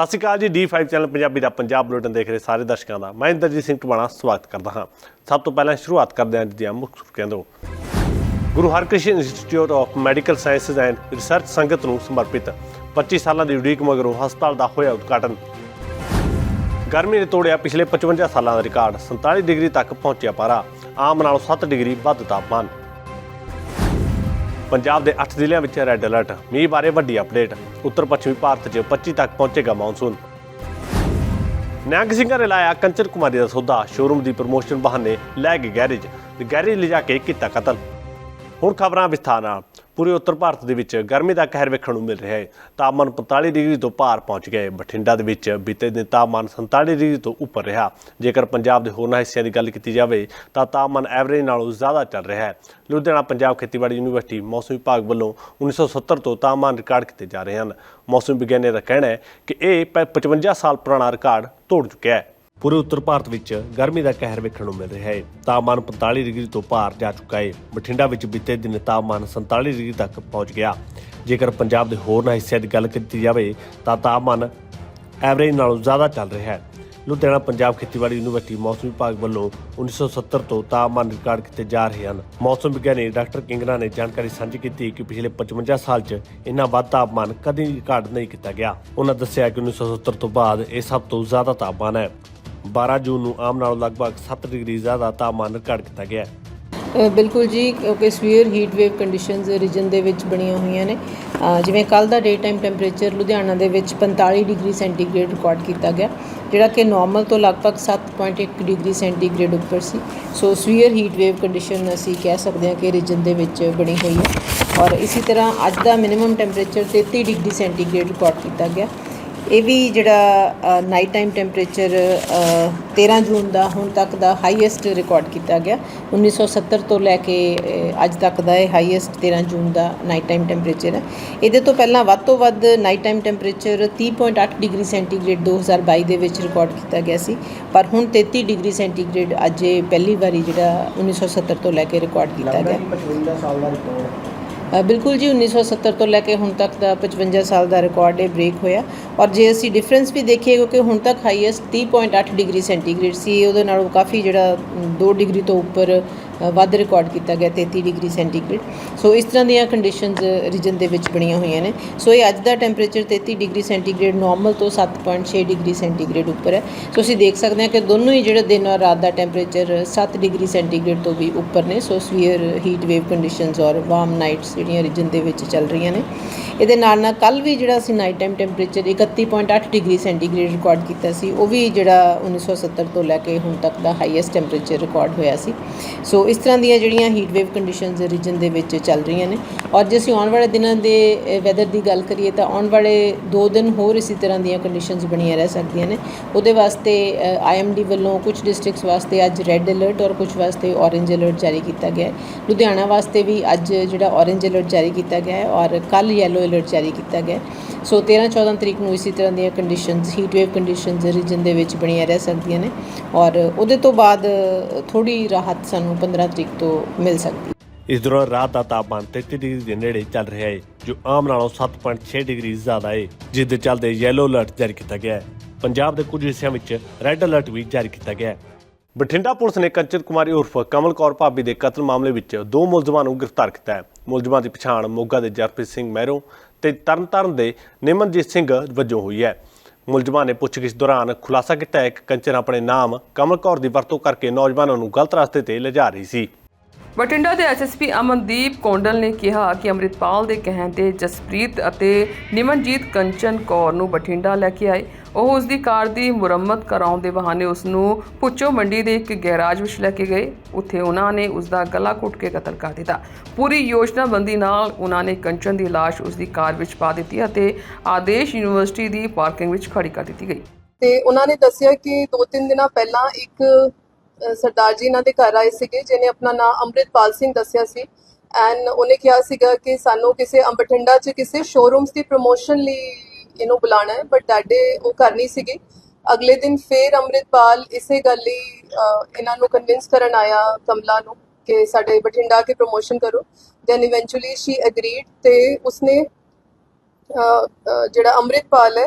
ਸਤਿ ਸ਼੍ਰੀ ਅਕਾਲ ਜੀ D5 ਚੈਨਲ ਪੰਜਾਬੀ ਦਾ ਪੰਜਾਬ ਬੁਲੇਟਿਨ ਦੇਖ ਰਹੇ ਸਾਰੇ ਦਰਸ਼ਕਾਂ ਦਾ। ਮੈਂ ਇੰਦਰਜੀਤ ਸਿੰਘ ਟਵਾਣਾ, ਸਵਾਗਤ ਕਰਦਾ ਹਾਂ। ਸਭ ਤੋਂ ਪਹਿਲਾਂ ਸ਼ੁਰੂਆਤ ਕਰਦੇ ਹਾਂ ਅੱਜ ਦੀਆਂ ਮੁੱਖ ਸੁਰਖੀਆਂ ਤੋਂ Guru Harkrishan Institute of Medical Sciences and Research ਸੰਗਤ ਨੂੰ ਸਮਰਪਿਤ 25 ਸਾਲਾਂ ਦੀ ਉਡੀਕ ਮਗਰੋਂ ਹਸਪਤਾਲ ਦਾ ਹੋਇਆ ਉਦਘਾਟਨ। ਗਰਮੀ ਨੇ ਤੋੜਿਆ ਪਿਛਲੇ 55 ਸਾਲਾਂ ਦਾ ਰਿਕਾਰਡ। 47 ਡਿਗਰੀ ਤੱਕ ਪਹੁੰਚਿਆ ਪਾਰਾ। ਆਮ ਨਾਲੋਂ 7 ਡਿਗਰੀ ਵੱਧ ਤਾਪਮਾਨ। ਪੰਜਾਬ ਦੇ 8 ਜ਼ਿਲ੍ਹਿਆਂ ਵਿੱਚ ਰੈੱਡ ਅਲਰਟ। ਮੀਂਹ ਬਾਰੇ ਵੱਡੀ ਅਪਡੇਟ। ਉੱਤਰ ਪੱਛਮੀ ਭਾਰਤ 'ਚ 25 ਤੱਕ ਪਹੁੰਚੇਗਾ ਮੌਨਸੂਨ। ਨਿਹੰਗ ਸਿੰਘਾਂ ਨੇ ਲਾਇਆ ਕੰਚਨ ਕੁਮਾਰੀ ਦਾ ਸੌਦਾ। ਸ਼ੋਰੂਮ ਦੀ ਪ੍ਰਮੋਸ਼ਨ ਬਹਾਨੇ ਲੈ ਗਏ ਗੈਰੇਜ। ਤੇ ਗੈਰੇਜ ਲਿਜਾ ਕੇ ਕੀਤਾ ਕਤਲ। ਹੁਣ ਖਬਰਾਂ ਵਿਸਥਾਰ ਨਾਲ। ਪੂਰੇ ਉੱਤਰ ਭਾਰਤ ਦੇ ਵਿੱਚ ਗਰਮੀ ਦਾ ਕਹਿਰ ਵੇਖਣ ਨੂੰ ਮਿਲ ਰਿਹਾ ਹੈ। ਤਾਪਮਾਨ 45 ਡਿਗਰੀ ਤੋਂ ਪਾਰ ਪਹੁੰਚ ਗਿਆ ਹੈ। ਬਠਿੰਡਾ ਦੇ ਵਿੱਚ ਬੀਤੇ ਦਿਨ ਤਾਪਮਾਨ 47 ਡਿਗਰੀ ਤੋਂ ਉੱਪਰ ਰਿਹਾ। ਜੇਕਰ ਪੰਜਾਬ ਦੇ ਹੋਰਨਾਂ ਹਿੱਸਿਆਂ ਦੀ ਗੱਲ ਕੀਤੀ ਜਾਵੇ, ਤਾਂ ਤਾਪਮਾਨ ਐਵਰੇਜ ਨਾਲੋਂ ਜ਼ਿਆਦਾ ਚੱਲ ਰਿਹਾ ਹੈ। ਲੁਧਿਆਣਾ ਪੰਜਾਬ ਖੇਤੀਬਾੜੀ ਯੂਨੀਵਰਸਿਟੀ, ਮੌਸਮ ਵਿਭਾਗ ਵੱਲੋਂ 1970 ਤੋਂ ਤਾਪਮਾਨ ਰਿਕਾਰਡ ਕੀਤੇ ਜਾ ਰਹੇ ਹਨ। ਮੌਸਮ ਵਿਗਿਆਨੀਆਂ ਦਾ ਕਹਿਣਾ ਹੈ ਕਿ ਇਹ ਪ- 55 ਸਾਲ ਪੁਰਾਣਾ ਰਿਕਾਰਡ ਤੋੜ ਚੁੱਕਿਆ ਹੈ। ਪੂਰੇ ਉੱਤਰ ਭਾਰਤ ਵਿੱਚ ਗਰਮੀ ਦਾ ਕਹਿਰ ਵੇਖਣ ਨੂੰ ਮਿਲ ਰਿਹਾ ਹੈ। ਤਾਪਮਾਨ 45 ਡਿਗਰੀ ਤੋਂ ਪਾਰ ਜਾ ਚੁੱਕਾ ਹੈ। ਬਠਿੰਡਾ ਵਿੱਚ ਬੀਤੇ ਦਿਨ ਤਾਪਮਾਨ 47 ਡਿਗਰੀ ਤੱਕ ਪਹੁੰਚ ਗਿਆ। ਜੇਕਰ ਪੰਜਾਬ ਦੇ ਹੋਰਨਾਂ ਹਿੱਸਿਆਂ ਦੀ ਗੱਲ ਕੀਤੀ ਜਾਵੇ, ਤਾਂ ਤਾਪਮਾਨ ਐਵਰੇਜ ਨਾਲੋਂ ਜ਼ਿਆਦਾ ਚੱਲ ਰਿਹਾ ਹੈ। ਲੁਧਿਆਣਾ ਪੰਜਾਬ ਖੇਤੀਬਾੜੀ ਯੂਨੀਵਰਸਿਟੀ ਮੌਸਮ ਵਿਭਾਗ ਵੱਲੋਂ 1970 ਤੋਂ ਤਾਪਮਾਨ ਰਿਕਾਰਡ ਕੀਤੇ ਜਾ ਰਹੇ ਹਨ। ਮੌਸਮ ਵਿਗਿਆਨੀ ਡਾਕਟਰ ਕਿੰਗਰਾ ਨੇ ਜਾਣਕਾਰੀ ਸਾਂਝੀ ਕੀਤੀ ਕਿ ਪਿਛਲੇ 55 ਸਾਲ 'ਚ ਇੰਨਾ ਵੱਧ ਤਾਪਮਾਨ ਕਦੇ ਰਿਕਾਰਡ ਨਹੀਂ ਕੀਤਾ ਗਿਆ। ਉਹਨਾਂ ਦੱਸਿਆ ਕਿ 1970 ਤੋਂ ਬਾਅਦ ਇਹ ਸਭ ਤੋਂ ਜ਼ਿਆਦਾ ਤਾਪਮਾਨ ਹੈ। 12 ਜੂਨ ਨੂੰ ਆਮ ਨਾਲੋਂ ਲਗਭਗ 7 ਡਿਗਰੀ ਜ਼ਿਆਦਾ ਤਾਪਮਾਨ ਰਿਕਾਰਡ ਕੀਤਾ ਗਿਆ ਹੈ। ਬਿਲਕੁਲ ਜੀ ਕਿਉਂਕਿ severe heat wave conditions region ਦੇ ਵਿੱਚ ਬਣੀਆਂ ਹੋਈਆਂ ਨੇ। ਜਿਵੇਂ ਕੱਲ ਦਾ ਡੇ ਟਾਈਮ ਟੈਂਪਰੇਚਰ ਲੁਧਿਆਣਾ ਦੇ ਵਿੱਚ 45 ਡਿਗਰੀ ਸੈਂਟੀਗ੍ਰੇਡ ਰਿਕਾਰਡ ਕੀਤਾ ਗਿਆ, ਜਿਹੜਾ ਕਿ ਨਾਰਮਲ ਤੋਂ ਲਗਭਗ 7.1 ਡਿਗਰੀ ਸੈਂਟੀਗ੍ਰੇਡ ਉੱਪਰ ਸੀ। So severe heat wave condition ਅਸੀਂ ਕਹਿ ਸਕਦੇ ਹਾਂ ਕਿ ਰੀਜਨ ਦੇ ਵਿੱਚ ਬਣੀ ਹੋਈ ਹੈ। ਔਰ ਇਸੇ ਤਰ੍ਹਾਂ ਅੱਜ ਦਾ minimum temperature 33 degree centigrade record ਕੀਤਾ ਗਿਆ। ਇਹ ਵੀ ਜਿਹੜਾ ਨਾਈਟ ਟਾਈਮ ਟੈਂਪਰੇਚਰ 13 ਜੂਨ ਦਾ ਹੁਣ ਤੱਕ ਦਾ ਹਾਈਐਸਟ ਰਿਕਾਰਡ ਕੀਤਾ ਗਿਆ। 1970 ਤੋਂ ਲੈ ਕੇ ਅੱਜ ਤੱਕ ਦਾ ਇਹ ਹਾਈਐਸਟ 13 ਜੂਨ ਦਾ ਨਾਈਟ ਟਾਈਮ ਟੈਂਪਰੇਚਰ ਹੈ। ਇਹਦੇ ਤੋਂ ਪਹਿਲਾਂ ਵੱਧ ਤੋਂ ਵੱਧ night time temperature 30.8 degree centigrade 2022 ਦੇ ਵਿੱਚ ਰਿਕਾਰਡ ਕੀਤਾ ਗਿਆ ਸੀ। ਪਰ ਹੁਣ 33 ਡਿਗਰੀ ਸੈਂਟੀਗ੍ਰੇਡ ਅੱਜ ਇਹ ਪਹਿਲੀ ਵਾਰੀ ਜਿਹੜਾ 1970 ਤੋਂ ਲੈ ਕੇ ਰਿਕਾਰਡ ਕੀਤਾ ਗਿਆ। 55 ਸਾਲ ਦਾ ਰਿਕਾਰਡ ਅ, ਬਿਲਕੁਲ ਜੀ 1970 ਤੋਂ ਲੈ ਕੇ ਹੁਣ ਤੱਕ ਦਾ 55 ਸਾਲ ਦਾ ਰਿਕਾਰਡ ਇਹ ਬ੍ਰੇਕ ਹੋਇਆ। ਔਰ ਜੇ ਅਸੀਂ ਡਿਫਰੈਂਸ ਵੀ ਦੇਖੀਏ, ਕਿਉਂਕਿ ਹੁਣ ਤੱਕ ਹਾਈਐਸਟ 30.8 ਡਿਗਰੀ ਸੈਂਟੀਗ੍ਰੇਡ ਸੀ, ਉਹਦੇ ਨਾਲੋਂ ਕਾਫੀ ਜਿਹੜਾ 2 ਡਿਗਰੀ ਤੋਂ ਉੱਪਰ ਵੱਧ ਰਿਕਾਰਡ ਕੀਤਾ ਗਿਆ 33 ਡਿਗਰੀ ਸੈਂਟੀਗ੍ਰੇਡ। ਸੋ ਇਸ ਤਰ੍ਹਾਂ ਦੀਆਂ ਕੰਡੀਸ਼ਨਸ ਰੀਜਨ ਦੇ ਵਿੱਚ ਬਣੀਆਂ ਹੋਈਆਂ ਨੇ। ਸੋ ਇਹ ਅੱਜ ਦਾ ਟੈਂਪਰੇਚਰ 33 ਡਿਗਰੀ ਸੈਂਟੀਗ੍ਰੇਡ ਨਾਰਮਲ ਤੋਂ 7.6 ਡਿਗਰੀ ਸੈਂਟੀਗ੍ਰੇਡ ਉੱਪਰ ਹੈ। ਸੋ ਅਸੀਂ ਦੇਖ ਸਕਦੇ ਹਾਂ ਕਿ ਦੋਨੋਂ ਹੀ ਜਿਹੜੇ ਦਿਨ ਔਰ ਰਾਤ ਦਾ ਟੈਂਪਰੇਚਰ 7 ਡਿਗਰੀ ਸੈਂਟੀਗ੍ਰੇਡ ਤੋਂ ਵੀ ਉੱਪਰ ਨੇ। So severe heat wave conditions ਔਰ ਵਾਰਮ ਨਾਈਟਸ ਜਿਹੜੀਆਂ ਰੀਜਨ ਦੇ ਵਿੱਚ ਚੱਲ ਰਹੀਆਂ ਨੇ। ਇਹਦੇ ਨਾਲ ਨਾਲ ਕੱਲ ਵੀ ਜਿਹੜਾ ਅਸੀਂ night time temperature 31.8 degree centigrade record ਕੀਤਾ ਸੀ, ਉਹ ਵੀ ਜਿਹੜਾ 1970 ਤੋਂ ਲੈ ਕੇ ਹੁਣ ਤੱਕ ਦਾ ਹਾਈਐਸਟ ਟੈਂਪਰੇਚਰ ਰਿਕਾਰਡ ਹੋਇਆ ਸੀ। ਸੋ ਇਸ ਤਰ੍ਹਾਂ ਦੀਆਂ ਜਿਹੜੀਆਂ ਹੀਟ ਵੇਵ ਕੰਡੀਸ਼ਨਸ ਰੀਜਨ ਦੇ ਵਿੱਚ ਚੱਲ ਰਹੀਆਂ ਨੇ। ਔਰ ਜੇ ਅਸੀਂ ਆਉਣ ਵਾਲੇ ਦਿਨਾਂ ਦੇ ਵੈਦਰ ਦੀ ਗੱਲ ਕਰੀਏ ਤਾਂ ਆਉਣ ਵਾਲੇ 2 ਦਿਨ ਹੋਰ ਇਸੇ ਤਰ੍ਹਾਂ ਦੀਆਂ ਕੰਡੀਸ਼ਨਸ ਬਣੀਆਂ ਰਹਿ ਸਕਦੀਆਂ ਨੇ। ਉਹਦੇ ਵਾਸਤੇ ਆਈਐਮਡੀ ਵੱਲੋਂ ਕੁਝ ਡਿਸਟ੍ਰਿਕਟਸ ਵਾਸਤੇ ਅੱਜ ਰੈੱਡ ਅਲਰਟ ਔਰ ਕੁਝ ਵਾਸਤੇ ਔਰੇਂਜ ਅਲਰਟ ਜਾਰੀ ਕੀਤਾ ਗਿਆ ਹੈ। ਲੁਧਿਆਣਾ ਵਾਸਤੇ ਵੀ ਅੱਜ ਜਿਹੜਾ ਔਰੇਂਜ ਅਲਰਟ ਜਾਰੀ ਕੀਤਾ ਗਿਆ ਹੈ ਔਰ ਕੱਲ ਯੈਲੋ ਅਲਰਟ ਜਾਰੀ ਕੀਤਾ ਗਿਆ ਸੋ 13 14 ਤਰੀਕ ਨੂੰ ਇਸੇ ਤਰ੍ਹਾਂ ਦੀਆਂ conditions heat wave conditions region ਦੇ ਵਿੱਚ ਬਣੀਆਂ ਰਹਿ ਸਕਦੀਆਂ ਨੇ। ਔਰ ਉਹਦੇ ਤੋਂ ਬਾਅਦ ਥੋੜੀ ਰਾਹਤ ਸਾਨੂੰ 15 ਤਰੀਕ ਤੋਂ ਮਿਲ ਸਕਦੀ ਇਸ ਦੌਰਾਨ ਰਾਤ ਦਾ ਤਾਪਮਾਨ 33 ਡਿਗਰੀ ਦੇ ਨੇੜੇ ਚੱਲ ਰਿਹਾ ਹੈ, ਜੋ ਆਮ ਨਾਲੋਂ 7.6 ਡਿਗਰੀ ਜ਼ਿਆਦਾ ਹੈ, ਜਿਸ ਦੇ ਚੱਲਦੇ ਯੈਲੋ ਅਲਰਟ ਜਾਰੀ ਕੀਤਾ ਗਿਆ ਹੈ। ਪੰਜਾਬ ਦੇ ਕੁਝ ਹਿੱਸਿਆਂ ਵਿੱਚ ਰੈੱਡ ਅਲਰਟ ਵੀ ਜਾਰੀ ਕੀਤਾ ਗਿਆ ਹੈ। ਬਠਿੰਡਾ ਪੁਲਿਸ ਨੇ ਕੰਚਨ ਕੁਮਾਰੀ ਉਰਫ ਕਮਲ ਕੌਰ ਭਾਬੀ ਦੇ ਕਤਲ ਮਾਮਲੇ ਵਿੱਚ ਦੋ ਮੁਲਜ਼ਮਾਂ ਨੂੰ ਗ੍ਰਿਫਤਾਰ ਕੀਤਾ ਹੈ। ਮੁਲਜ਼ਮਾਂ ਦੀ ਪਛਾਣ ਮੋਗਾ ਦੇ ਜਰਪ੍ਰੀਤ ਸਿੰਘ ਮਹਿਰੋਂ ਤੇ ਤਰਨਤਾਰਨ ਦੇ ਨਿਮਨਜੀਤ ਸਿੰਘ ਵਜੋਂ ਹੋਈ ਹੈ। ਮੁਲਜ਼ਮਾਂ ਨੇ ਪੁੱਛਗਿੱਛ ਦੌਰਾਨ ਖੁਲਾਸਾ ਕੀਤਾ ਹੈ ਕਿ ਕੰਚਨ ਆਪਣੇ ਨਾਮ ਕਮਲ ਕੌਰ ਦੀ ਵਰਤੋਂ ਕਰਕੇ ਨੌਜਵਾਨਾਂ ਨੂੰ ਗਲਤ ਰਸਤੇ ਤੇ ਲਿਜਾ ਰਹੀ ਸੀ। ਬਠਿੰਡਾ ਦੇ ਐਸਐਸਪੀ ਅਮਨਦੀਪ ਕੌਂਡਲ ਨੇ ਕਿਹਾ ਕਿ ਅੰਮ੍ਰਿਤਪਾਲ ਦੇ ਕਹਿਣ ਤੇ ਜਸਪ੍ਰੀਤ ਅਤੇ ਨਿਮਨਜੀਤ ਕੰਚਨ ਕੌਰ ਨੂੰ ਬਠਿੰਡਾ ਲੈ ਕੇ ਆਏ। ਉਹ ਉਸ ਦੀ ਕਾਰ ਦੀ ਮੁਰੰਮਤ ਕਰਾਉਣ ਦੇ ਬਹਾਨੇ ਉਸ ਨੂੰ ਪੁੱਚੋ ਮੰਡੀ ਦੇ ਇੱਕ ਗੈਰਾਜ ਵਿੱਚ ਲੈ ਕੇ ਗਏ। ਉੱਥੇ ਉਹਨਾਂ ਨੇ ਉਸ ਦਾ ਗਲਾ ਘੁੱਟ ਕੇ ਕਤਲ ਕਰ ਦਿੱਤਾ। ਪੂਰੀ ਯੋਜਨਾਬੰਦੀ ਨਾਲ ਉਹਨਾਂ ਨੇ ਕੰਚਨ ਦੀ ਲਾਸ਼ ਉਸ ਦੀ ਕਾਰ ਵਿੱਚ ਪਾ ਦਿੱਤੀ ਅਤੇ ਆਦੇਸ਼ ਯੂਨੀਵਰਸਿਟੀ ਦੀ ਪਾਰਕਿੰਗ ਵਿੱਚ ਖੜੀ ਕਰ ਦਿੱਤੀ ਗਈ। ਤੇ ਉਹਨਾਂ ਨੇ ਦੱਸਿਆ ਕਿ ਦੋ ਤਿੰਨ ਦਿਨਾਂ ਪਹਿਲਾਂ ਇੱਕ ਸਰਦਾਰ ਜੀ ਇਹਨਾਂ ਦੇ ਘਰ ਆਏ ਸੀਗੇ, ਜਿਹਨੇ ਆਪਣਾ ਨਾਮ ਅੰਮ੍ਰਿਤਪਾਲ ਸਿੰਘ ਦੱਸਿਆ ਸੀ। ਐਂਡ ਉਹਨੇ ਕਿਹਾ ਸੀਗਾ ਕਿ ਸਾਨੂੰ ਕਿਸੇ ਅੰਬਠਿੰਡਾ 'ਚ ਕਿਸੇ ਸ਼ੋਰੂਮਸ ਦੀ ਪ੍ਰੋਮੋਸ਼ਨ ਲਈ ਇਹਨੂੰ ਬੁਲਾਣਾ ਹੈ ਬਟ ਦੈਟ ਡੇ ਉਹ ਕਰ ਨਹੀਂ ਸੀਗੇ। ਅਗਲੇ ਦਿਨ ਫੇਰ ਅੰਮ੍ਰਿਤਪਾਲ ਇਸੇ ਗੱਲ ਲਈ ਇਹਨਾਂ ਨੂੰ ਕਨਵਿੰਸ ਕਰਨ ਆਇਆ ਕਮਲਾ ਨੂੰ ਕਿ ਸਾਡੇ ਬਠਿੰਡਾ ਕੇ ਪ੍ਰੋਮੋਸ਼ਨ ਕਰੋ। ਦੈਨ ਇਵੈਂਚੁਅਲੀ ਸ਼ੀ ਐਗਰੀਡ ਤੇ ਉਸਨੇ ਜਿਹੜਾ ਅੰਮ੍ਰਿਤਪਾਲ ਹੈ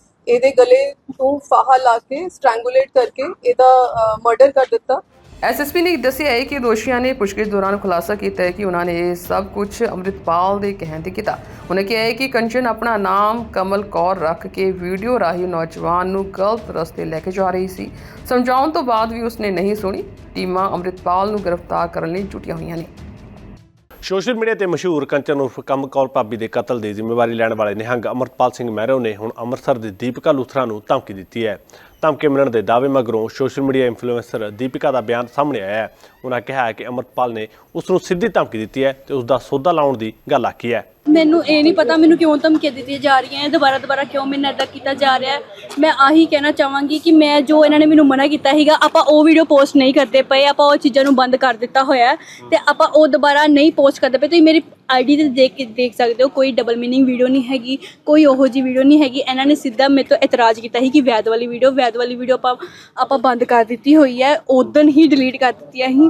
ਇਹਦੇ ਗਲੇ ਨੂੰ ਫਾਹਾ ਲਾ ਕੇ ਸਟ੍ਰੈਂਗੂਲੇਟ ਕਰਕੇ ਇਹਦਾ ਮਰਡਰ ਕਰ ਦਿੱਤਾ। ਐਸਐਸਪੀ ਨੇ ਦੱਸਿਆ ਹੈ ਕਿ ਦੋਸ਼ੀਆਂ ਨੇ ਪੁੱਛਗਿੱਛ ਦੌਰਾਨ ਖੁਲਾਸਾ ਕੀਤਾ ਹੈ ਕਿ ਉਹਨਾਂ ਨੇ ਇਹ ਸਭ ਕੁਝ ਅੰਮ੍ਰਿਤਪਾਲ ਦੇ ਕਹਿਣ ਤੇ ਕੀਤਾ। ਉਹਨੇ ਕਿਹਾ ਹੈ ਕਿ ਕੰਚਨ ਆਪਣਾ ਨਾਮ ਕਮਲ ਕੌਰ ਰੱਖ ਕੇ ਵੀਡੀਓ ਰਾਹੀਂ ਨੌਜਵਾਨ ਨੂੰ ਗਲਤ ਰਸਤੇ ਲੈ ਕੇ ਜਾ ਰਹੀ ਸੀ। ਸਮਝਾਉਣ ਤੋਂ ਬਾਅਦ ਵੀ ਉਸਨੇ ਨਹੀਂ ਸੁਣੀ। ਟੀਮਾਂ ਅੰਮ੍ਰਿਤਪਾਲ ਨੂੰ ਗ੍ਰਿਫਤਾਰ ਕਰਨ ਲਈ ਜੁਟੀਆਂ ਹੋਈਆਂ ਨੇ। ਸੋਸ਼ਲ ਮੀਡੀਆ ਤੇ ਮਸ਼ਹੂਰ ਕੰਚਨ ਉਰਫ ਕੰਮ ਕੌਰ ਭਾਬੀ ਦੇ ਕਤਲ ਦੀ ਜ਼ਿੰਮੇਵਾਰੀ ਲੈਣ ਵਾਲੇ ਨਿਹੰਗ ਅਮਰਪਾਲ ਸਿੰਘ ਮਹਿਰੋ ਨੇ ਹੁਣ ਅੰਮ੍ਰਿਤਸਰ ਦੇ ਦੀਪਿਕਾ ਲੂਥਰਾ ਨੂੰ ਧਮਕੀ ਦਿੱਤੀ ਹੈ। ਧਮਕੀ ਮਿਲਣ ਦੇ ਦਾਅਵੇ ਮਗਰੋਂ ਸੋਸ਼ਲ ਮੀਡੀਆ ਇਨਫਲੂਐਂਸਰ ਦੀਪਿਕਾ ਦਾ ਬਿਆਨ ਸਾਹਮਣੇ ਆਇਆ ਹੈ। ਉਹਨਾਂ ਕਿਹਾ ਹੈ ਕਿ ਅਮਰਪਾਲ ਨੇ ਉਸ ਨੂੰ ਸਿੱਧੀ ਧਮਕੀ ਦਿੱਤੀ ਹੈ ਤੇ ਉਸ ਦਾ ਸੌਦਾ ਲਾਉਣ ਦੀ ਗੱਲ ਆਖੀ ਹੈ। ਮੈਨੂੰ ਇਹ ਨਹੀਂ ਪਤਾ ਮੈਨੂੰ ਕਿਉਂ ਧਮਕੀਆਂ ਦਿੱਤੀਆਂ ਜਾ ਰਹੀਆਂ ਹੈ ਦੁਬਾਰਾ ਦੁਬਾਰਾ ਕਿਉਂ ਮੈਨੂੰ ਏਦਾਂ ਕੀਤਾ ਜਾ ਰਿਹਾ ਹੈ। ਮੈਂ ਆਹੀ ਕਹਿਣਾ ਚਾਹਾਂਗੀ ਕਿ ਮੈਂ ਜੋ ਇਹਨਾਂ ਨੇ ਮੈਨੂੰ ਮਨਾ ਕੀਤਾ ਸੀਗਾ, ਆਪਾਂ ਉਹ ਵੀਡੀਓ ਪੋਸਟ ਨਹੀਂ ਕਰਦੇ ਪਏ, ਆਪਾਂ ਉਹ ਚੀਜ਼ਾਂ ਨੂੰ ਬੰਦ ਕਰ ਦਿੱਤਾ ਹੋਇਆ ਤੇ ਆਪਾਂ ਉਹ ਦੁਬਾਰਾ ਨਹੀਂ ਪੋਸਟ ਕਰਦੇ ਪਏ। ਤੁਸੀਂ ਮੇਰੀ ਆਈਡੀ ਤੇ ਦੇਖ ਕੇ ਦੇਖ ਸਕਦੇ ਹੋ, ਕੋਈ ਡਬਲ ਮੀਨਿੰਗ ਵੀਡੀਓ ਨਹੀਂ ਹੈਗੀ, ਕੋਈ ਉਹੋ ਜੀ ਵੀਡੀਓ ਨਹੀਂ ਹੈਗੀ। ਇਹਨਾਂ ਨੇ ਸਿੱਧਾ ਮੇਰੇ ਤੋਂ ਇਤਰਾਜ਼ ਕੀਤਾ ਸੀ ਕਿ ਵੈਦ ਵਾਲੀ ਵੀਡੀਓ ਵੈਦ ਵਾਲੀ ਵੀਡੀਓ ਆਪਾਂ ਆਪਾਂ ਬੰਦ ਕਰ ਦਿੱਤੀ ਹੋਈ ਹੈ। ਉਦੋਂ ਹੀ ਡਿਲੀਟ ਕਰ ਦਿੱਤੀ ਹੈ ਅਸੀਂ।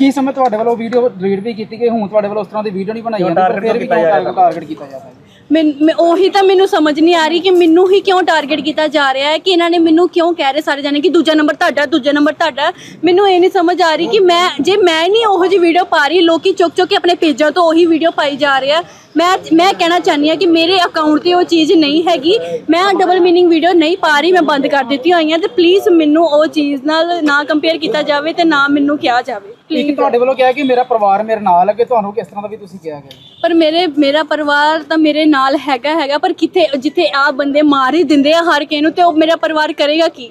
ਕੀ ਸਮੇਂ ਤੁਹਾਡੇ ਵੱਲੋਂ ਵੀਡੀਓ ਡਿਲੀਟ ਵੀ ਕੀਤੀ ਗਈ ਹੁਣ ਤੁਹਾਡੇ ਵੱਲੋਂ ਉਸ ਤਰ੍ਹਾਂ ਦੀ ਵੀਡੀਓ ਨਹੀਂ ਬਣਾਈ ਜਾਂਦੀ ਪਰ ਫਿਰ ਵੀ ਕਿਉਂ ਟਾਰਗੇਟ ਕੀਤਾ ਜਾਂਦਾ ਹੈ ਮੈਂ ਮੈਂ- ਉਹੀ ਤਾਂ ਮੈਨੂੰ ਸਮਝ ਨਹੀਂ ਆ ਰਹੀ ਕਿ ਮੈਨੂੰ ਹੀ ਕਿਉਂ ਟਾਰਗੇਟ ਕੀਤਾ ਜਾ ਰਿਹਾ ਹੈ ਕਿ ਇਹਨਾਂ ਨੇ ਮੈਨੂੰ ਕਿਉਂ ਕਹਿ ਰਹੇ ਸਾਰੇ ਜਾਣੇ ਕਿ ਦੂਜਾ ਨੰਬਰ ਤੁਹਾਡਾ ਦੂਜਾ ਨੰਬਰ ਤੁਹਾਡਾ। ਮੈਨੂੰ ਇਹ ਨਹੀਂ ਸਮਝ ਆ ਰਹੀ ਕਿ ਮੈਂ ਜੇ ਮੈਂ ਨਹੀਂ ਉਹੋ ਜੀ ਵੀਡੀਓ ਪਾ ਰਹੀ ਲੋਕੀ ਚੁੱਕ ਚੁੱਕ ਕੇ ਆਪਣੇ ਪੇਜਾਂ ਤੋਂ ਉਹੀ ਵੀਡੀਓ ਪਾਈ ਜਾ ਰਹੇ ਆ। ਮੈਂ ਮੈਂ ਕਹਿਣਾ ਚਾਹੁੰਦੀ ਹਾਂ ਕਿ ਮੇਰੇ ਅਕਾਊਂਟ ਤੇ ਉਹ ਚੀਜ਼ ਨਹੀਂ ਹੈਗੀ। ਮੈਂ ਡਬਲ ਮੀਨਿੰਗ ਵੀਡੀਓ ਨਹੀਂ ਪਾ ਰਹੀ ਮੈਂ ਬੰਦ ਕਰ ਦਿੱਤੀ ਹੋਈਆਂ ਤੇ ਪਲੀਜ਼ ਮੈਨੂੰ ਉਹ ਚੀਜ਼ ਨਾਲ ਨਾ ਕੰਪੇਅਰ ਕੀਤਾ ਜਾਵੇ ਤੇ ਨਾ ਮੈਨੂੰ ਕਿਹਾ ਜਾਵੇ। ਪਲੀਜ਼ ਤੁਹਾਡੇ ਵੱਲੋਂ ਕਿਹਾ ਕਿ ਮੇਰਾ ਪਰਿਵਾਰ ਮੇਰੇ ਨਾਲ ਹੈ ਕਿ ਤੁਹਾਨੂੰ ਕਿਸ ਤਰ੍ਹਾਂ ਦਾ ਵੀ ਤੁਸੀਂ ਕਿਹਾ ਗਿਆ? ਪਰ ਮੇਰੇ ਮੇਰਾ ਪਰਿਵਾਰ ਤਾਂ ਮੇਰੇ ਨਾਲ ਹੈਗਾ ਹੈਗਾ ਪਰ ਕਿੱਥੇ ਜਿੱਥੇ ਆ ਬੰਦੇ ਮਾਰ ਹੀ ਦਿੰਦੇ ਆ ਹਰ ਕਿਸੇ ਨੂੰ ਤੇ ਉਹ ਮੇਰਾ ਪਰਿਵਾਰ ਕਰੇਗਾ ਕੀ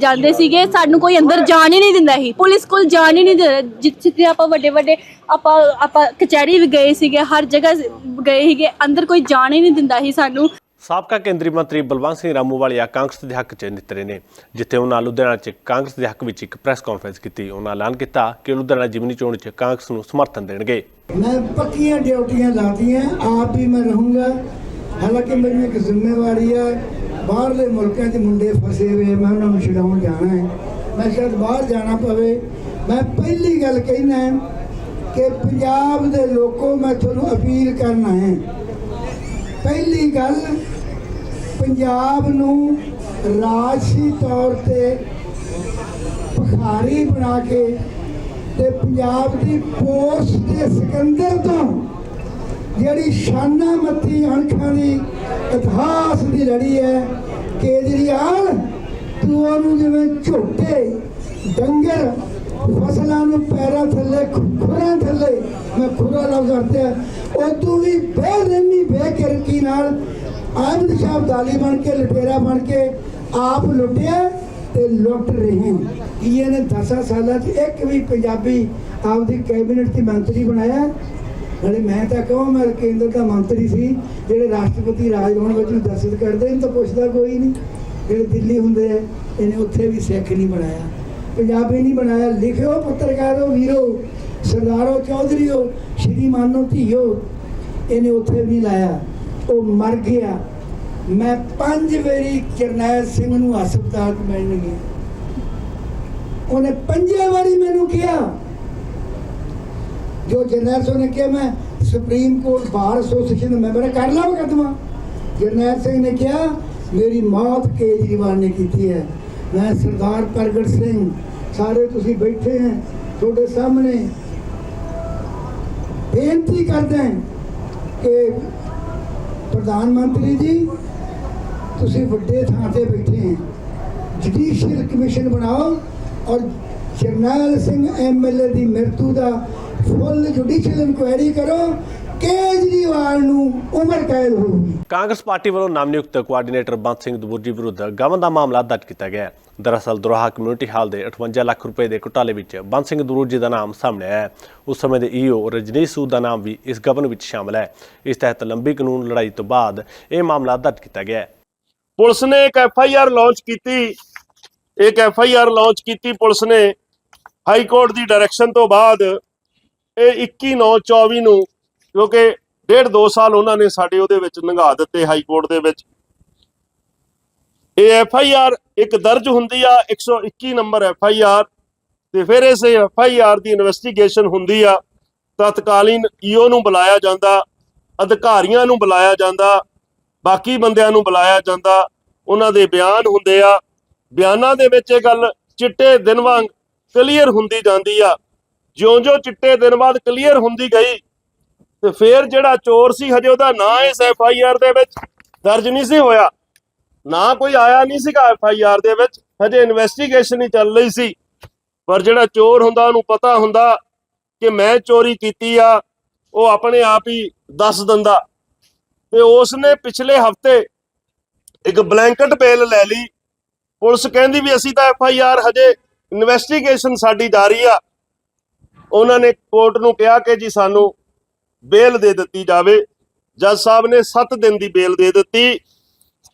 ਜਾਂਦੇ ਸੀਗੇ ਸਾਨੂੰ ਕੋਈ ਅੰਦਰ ਜਾਣ ਹੀ ਨਹੀਂ ਦਿੰਦਾ ਸੀ। ਪੁਲਿਸ ਕੋਲ ਜਾਣ ਹੀ ਨਹੀਂ ਦਿੰਦਾ। ਜਿੱਥੇ ਆਪਾਂ ਵੱਡੇ ਵੱਡੇ ਆਪਾਂ ਆਪਾਂ ਕਚਹਿਰੀ ਵੀ ਗਏ ਸੀਗੇ ਹਰ ਜਗ੍ਹਾ ਗਏ ਸੀਗੇ ਅੰਦਰ ਕੋਈ ਜਾਣ ਹੀ ਨਹੀਂ ਦਿੰਦਾ ਸੀ ਸਾਨੂੰ। ਸਾਬਕਾ ਕੇਂਦਰੀ ਮੰਤਰੀ ਬਲਵੰਤ ਸਿੰਘ ਰਾਮੂ ਰਾਮੂਵਾਲੀਆ ਕਾਂਗਰਸ ਦੇ ਹੱਕ 'ਚ ਨਿਤਰੇ ਨੇ ਜਿੱਥੇ ਉਹਨਾਂ ਲੁਧਿਆਣਾ 'ਚ ਕਾਂਗਰਸ ਦੇ ਹੱਕ ਵਿੱਚ ਇੱਕ ਪ੍ਰੈਸ ਕਾਨਫਰੰਸ ਕੀਤੀ। ਉਹਨਾਂ ਐਲਾਨ ਕੀਤਾ ਕਿ ਲੁਧਿਆਣਾ ਜਿਮਨੀ ਚੋਣ 'ਚ ਕਾਂਗਰਸ ਨੂੰ ਸਮਰਥਨ ਦੇਣਗੇ। ਮੈਂ ਪੱਕੀਆਂ ਡਿਊਟੀਆਂ ਲਾਤੀਆਂ ਆਪ ਵੀ ਮੈਂ ਰਹੂੰਗਾ। ਹਾਲਾਂਕਿ ਮੇਰੀ ਇੱਕ ਜ਼ਿੰਮੇਵਾਰੀ ਹੈ, ਬਾਹਰਲੇ ਮੁਲਕਾਂ 'ਚ ਮੁੰਡੇ ਫਸੇ ਹੋਏ ਮੈਂ ਉਹਨਾਂ ਨੂੰ ਛਡਾਉਣ ਜਾਣਾ ਹੈ। ਮੈਂ ਸ਼ਾਇਦ ਬਾਹਰ ਜਾਣਾ ਪਵੇ, ਮੈਂ ਪਹਿਲੀ ਗੱਲ ਕਹਿਣਾ ਹੈ ਕਿ ਪੰਜਾਬ ਦੇ ਲੋਕੋ ਮੈਂ ਤੁਹਾਨੂੰ ਅਪੀਲ ਕਰਨਾ ਹੈ। ਪਹਿਲੀ ਗੱਲ, ਪੰਜਾਬ ਨੂੰ ਰਾਜਸੀ ਤੌਰ ਤੇ ਭਖਾਰੀ ਬਣਾ ਕੇ ਤੇ ਪੰਜਾਬ ਦੀ ਪੋਸਟ ਦੇ ਸਿਕੰਦਰ ਤੋਂ ਜਿਹੜੀ ਸ਼ਾਨਾ ਮੱਤੀ ਅਣਖਾਂ ਦੀ ਇਤਿਹਾਸ ਦੀ ਲੜੀ ਹੈ, ਕੇਜਰੀਵਾਲ, ਤੂੰ ਉਹਨੂੰ ਜਿਵੇਂ ਝੋਟੇ, ਡੰਗਰ ਫਸਲਾਂ ਨੂੰ ਪੈਰਾਂ ਥੱਲੇ ਖੁਰਾਂ ਥੱਲੇ, ਮੈਂ ਖੁਰਾ ਲਫ਼ਜ਼ ਵਰਤਿਆ ਉਹ ਤੂੰ ਵੀ ਬੇਰਹਿਮੀ, ਬੇਕਿਰਕੀ ਨਾਲ ਆਮਦ ਸ਼ਾਹ ਦਾਲੀ ਬਣ ਕੇ, ਲਟੇਰਾ ਬਣ ਕੇ ਆਪ ਲੁੱਟਿਆ ਤੇ ਲੁੱਟ ਰਹੇ ਕੀ ਇਹਨੇ 10 ਸਾਲਾਂ 'ਚ ਇੱਕ ਵੀ ਪੰਜਾਬੀ ਆਪਦੀ ਕੈਬਨਿਟ 'ਚ ਮੰਤਰੀ ਬਣਾਇਆ ਨਾਲੇ ਮੈਂ ਤਾਂ ਕਹਾਂ, ਮੈਂ ਕੇਂਦਰ ਦਾ ਮੰਤਰੀ ਸੀ, ਜਿਹੜੇ ਰਾਸ਼ਟਰਪਤੀ ਰਾਜ ਹੋਣ ਵਿੱਚ ਨੂੰ ਦਸਤ ਕਰਦੇ, ਇਹਨੂੰ ਤਾਂ ਪੁੱਛਦਾ ਕੋਈ ਨਹੀਂ। ਜਿਹੜੇ ਦਿੱਲੀ ਹੁੰਦੇ ਆ, ਇਹਨੇ ਉੱਥੇ ਵੀ ਸਿੱਖ ਨਹੀਂ ਬਣਾਇਆ। ਪੰਜਾਬੀ ਨਹੀਂ ਬਣਾਇਆ, ਲਿਖਿਓ ਪੱਤਰਕਾਰੋ ਵੀਰੋ, ਸਰਦਾਰੋ ਚੌਧਰੀਓ ਸ਼੍ਰੀਮਾਨੋ ਧੀਓ। ਇਹਨੇ ਉੱਥੇ ਵੀ ਨਹੀਂ ਲਾਇਆ। ਉਹ ਮਰ ਗਿਆ। ਮੈਂ ਪੰਜ ਵਾਰੀ ਜਰਨੈਲ ਸਿੰਘ ਨੂੰ ਹਸਪਤਾਲ 'ਚ ਮਿਲਣ ਗਿਆ। ਉਹਨੇ ਪੰਜੇ ਵਾਰੀ ਮੈਨੂੰ ਕਿਹਾ ਜੋ ਜਰਨੈਲ ਸਿੰਘ ਨੇ ਕਿਹਾ, ਮੈਂ ਸੁਪਰੀਮ ਕੋਰਟ ਬਾਰ ਐਸੋਸੀਏਸ਼ਨ ਦਾ ਮੈਂਬਰ ਕਰ ਲਾ ਮੁਕੱਦਮਾ। ਜਰਨੈਲ ਸਿੰਘ ਨੇ ਕਿਹਾ, ਮੇਰੀ ਮੌਤ ਕੇਜਰੀਵਾਲ ਨੇ ਕੀਤੀ ਹੈ। ਮੈਂ ਸਰਦਾਰ ਪ੍ਰਗਟ ਸਿੰਘ, ਸਾਰੇ ਤੁਸੀਂ ਬੈਠੇ ਹੈ, ਤੁਹਾਡੇ ਸਾਹਮਣੇ। ਬੇਨਤੀ ਕਰਦੇ ਹਾਂ ਕਿ ਪ੍ਰਧਾਨ ਮੰਤਰੀ ਜੀ, ਤੁਸੀਂ ਵੱਡੇ ਥਾਂ ਤੇ ਬੈਠੇ ਹੈ। ਜੁਡੀਸ਼ੀਅਲ ਕਮਿਸ਼ਨ ਬਣਾਓ ਔਰ ਜਰਨੈਲ ਸਿੰਘ ਐਮਐਲਏ ਦੀ ਮਰਤੂ ਦਾ ਫੁੱਲ ਜੁਡੀਸ਼ੀਅਲ ਇਨਕੁਆਇਰੀ ਕਰੋ ਕੇਜਰੀਵਾਲ ਨੂੰ ਉਮਰ ਕੈਦ ਹੋਊਗੀ ਕਾਂਗਰਸ ਪਾਰਟੀ ਵੱਲੋਂ ਨਾਮਨਿਯੁਕਤ ਕੋਆਰਡੀਨੇਟਰ ਬੰਦ ਸਿੰਘ ਦਬੁਰਜੀ ਵਿਰੁੱਧ ਗਵਨ ਦਾ ਮਾਮਲਾ ਦਰਜ ਕੀਤਾ ਗਿਆ ਹੈ। ਦਰਅਸਲ ਦੁਰਾਹਾ ਕਮਿਊਨਿਟੀ ਹਾਲ ਦੇ 58 ਲੱਖ ਰੁਪਏ ਦੇ ਘੁਟਾਲੇ ਵਿੱਚ ਬੰਦ ਸਿੰਘ ਦਬੁਰਜੀ ਦਾ ਨਾਮ ਸਾਹਮਣੇ ਆਇਆ ਉਸ ਸਮੇਂ ਦੇ ਈਓ ਰਜਨੀਸ਼ ਸੂਦ ਦਾ ਨਾਮ ਵੀ ਇਸ ਗਵਨ ਵਿੱਚ ਸ਼ਾਮਲ ਹੈ। ਇਸ ਤਹਿਤ ਲੰਬੀ ਕਾਨੂੰਨ ਲੜਾਈ ਤੋਂ ਬਾਅਦ ਇਹ ਮਾਮਲਾ ਦਰਜ ਕੀਤਾ ਗਿਆ ਹੈ। ਪੁਲਿਸ ਨੇ ਇੱਕ ਐਫ ਆਈ ਆਰ ਲਾਂਚ ਕੀਤੀ। ਇੱਕ ਐਫ ਆਈ ਆਰ ਲਾਂਚ ਕੀਤੀ ਪੁਲਿਸ ਨੇ। ਹਾਈ ਕੋਰਟ ਦੀ ਡਾਇਰੈਕਸ਼ਨ ਤੋਂ ਬਾਅਦ ਇਹ 21 9 24 ਨੂੰ, ਕਿਉਂਕਿ ਡੇਢ ਦੋ ਸਾਲ ਉਹਨਾਂ ਨੇ ਸਾਡੇ ਉਹਦੇ ਵਿੱਚ ਲੰਘਾ ਦਿੱਤੇ ਹਾਈ ਕੋਰਟ ਦੇ ਵਿੱਚ। ਇਹ ਐਫ ਆਈ ਆਰ ਇੱਕ ਦਰਜ ਹੁੰਦੀ ਆ 121 ਨੰਬਰ ਐਫ ਆਈ ਆਰ, ਤੇ ਫਿਰ ਇਸ ਐਫ ਆਈ ਆਰ ਦੀ ਇਨਵੈਸਟੀਗੇਸ਼ਨ ਹੁੰਦੀ ਆ, ਤਤਕਾਲੀਨ ਈਓ ਨੂੰ ਬੁਲਾਇਆ ਜਾਂਦਾ, ਅਧਿਕਾਰੀਆਂ ਨੂੰ ਬੁਲਾਇਆ ਜਾਂਦਾ, ਬਾਕੀ ਬੰਦਿਆਂ ਨੂੰ ਬੁਲਾਇਆ ਜਾਂਦਾ, ਉਹਨਾਂ ਦੇ ਬਿਆਨ ਹੁੰਦੇ ਆ। ਬਿਆਨਾਂ ਦੇ ਵਿੱਚ ਇਹ ਗੱਲ ਚਿੱਟੇ ਦਿਨ ਵਾਂਗ ਕਲੀਅਰ ਹੁੰਦੀ ਜਾਂਦੀ ਆ। ਜਿਉਂ-ਜਿਉਂ ਚਿੱਟੇ ਦਿਨ ਬਾਅਦ ਕਲੀਅਰ ਹੁੰਦੀ ਗਈ ਤੇ ਫੇਰ ਜਿਹੜਾ ਚੋਰ ਸੀ ਹਜੇ ਉਹਦਾ ਨਾਂ ਇਸ ਐਫ ਆਈ ਆਰ ਦੇ ਵਿੱਚ ਦਰਜ ਨਹੀਂ ਸੀ ਹੋਇਆ। ਨਾ ਕੋਈ ਆਇਆ ਨਹੀਂ ਸੀਗਾ ਐਫ ਆਈ ਆਰ ਦੇ ਵਿੱਚ, ਹਜੇ ਇਨਵੈਸਟੀਗੇਸ਼ਨ ਹੀ ਚੱਲ ਰਹੀ ਸੀ। ਪਰ ਜਿਹੜਾ ਚੋਰ ਹੁੰਦਾ, ਉਹਨੂੰ ਪਤਾ ਹੁੰਦਾ ਕਿ ਮੈਂ ਚੋਰੀ ਕੀਤੀ ਆ, ਉਹ ਆਪਣੇ ਆਪ ਹੀ ਦੱਸ ਦਿੰਦਾ। ਤੇ ਉਸ ਨੇ ਪਿਛਲੇ ਹਫ਼ਤੇ ਇੱਕ ਬਲੈਂਕਟ ਬੇਲ ਲੈ ਲਈ। ਪੁਲਿਸ ਕਹਿੰਦੀ ਵੀ ਅਸੀਂ ਤਾਂ ਐਫ ਆਈ ਆਰ ਹਜੇ ਇਨਵੈਸਟੀਗੇਸ਼ਨ ਸਾਡੀ ਜਾਰੀ ਆ। ਉਹਨਾਂ ਨੇ ਕੋਰਟ ਨੂੰ ਕਿਹਾ ਕਿ ਜੀ ਸਾਨੂੰ ਬੇਲ ਦੇ ਦਿੱਤੀ ਜਾਵੇ। ਜੱਜ ਸਾਹਿਬ ਨੇ 7 ਦਿਨ ਦੀ ਬੇਲ ਦੇ ਦਿੱਤੀ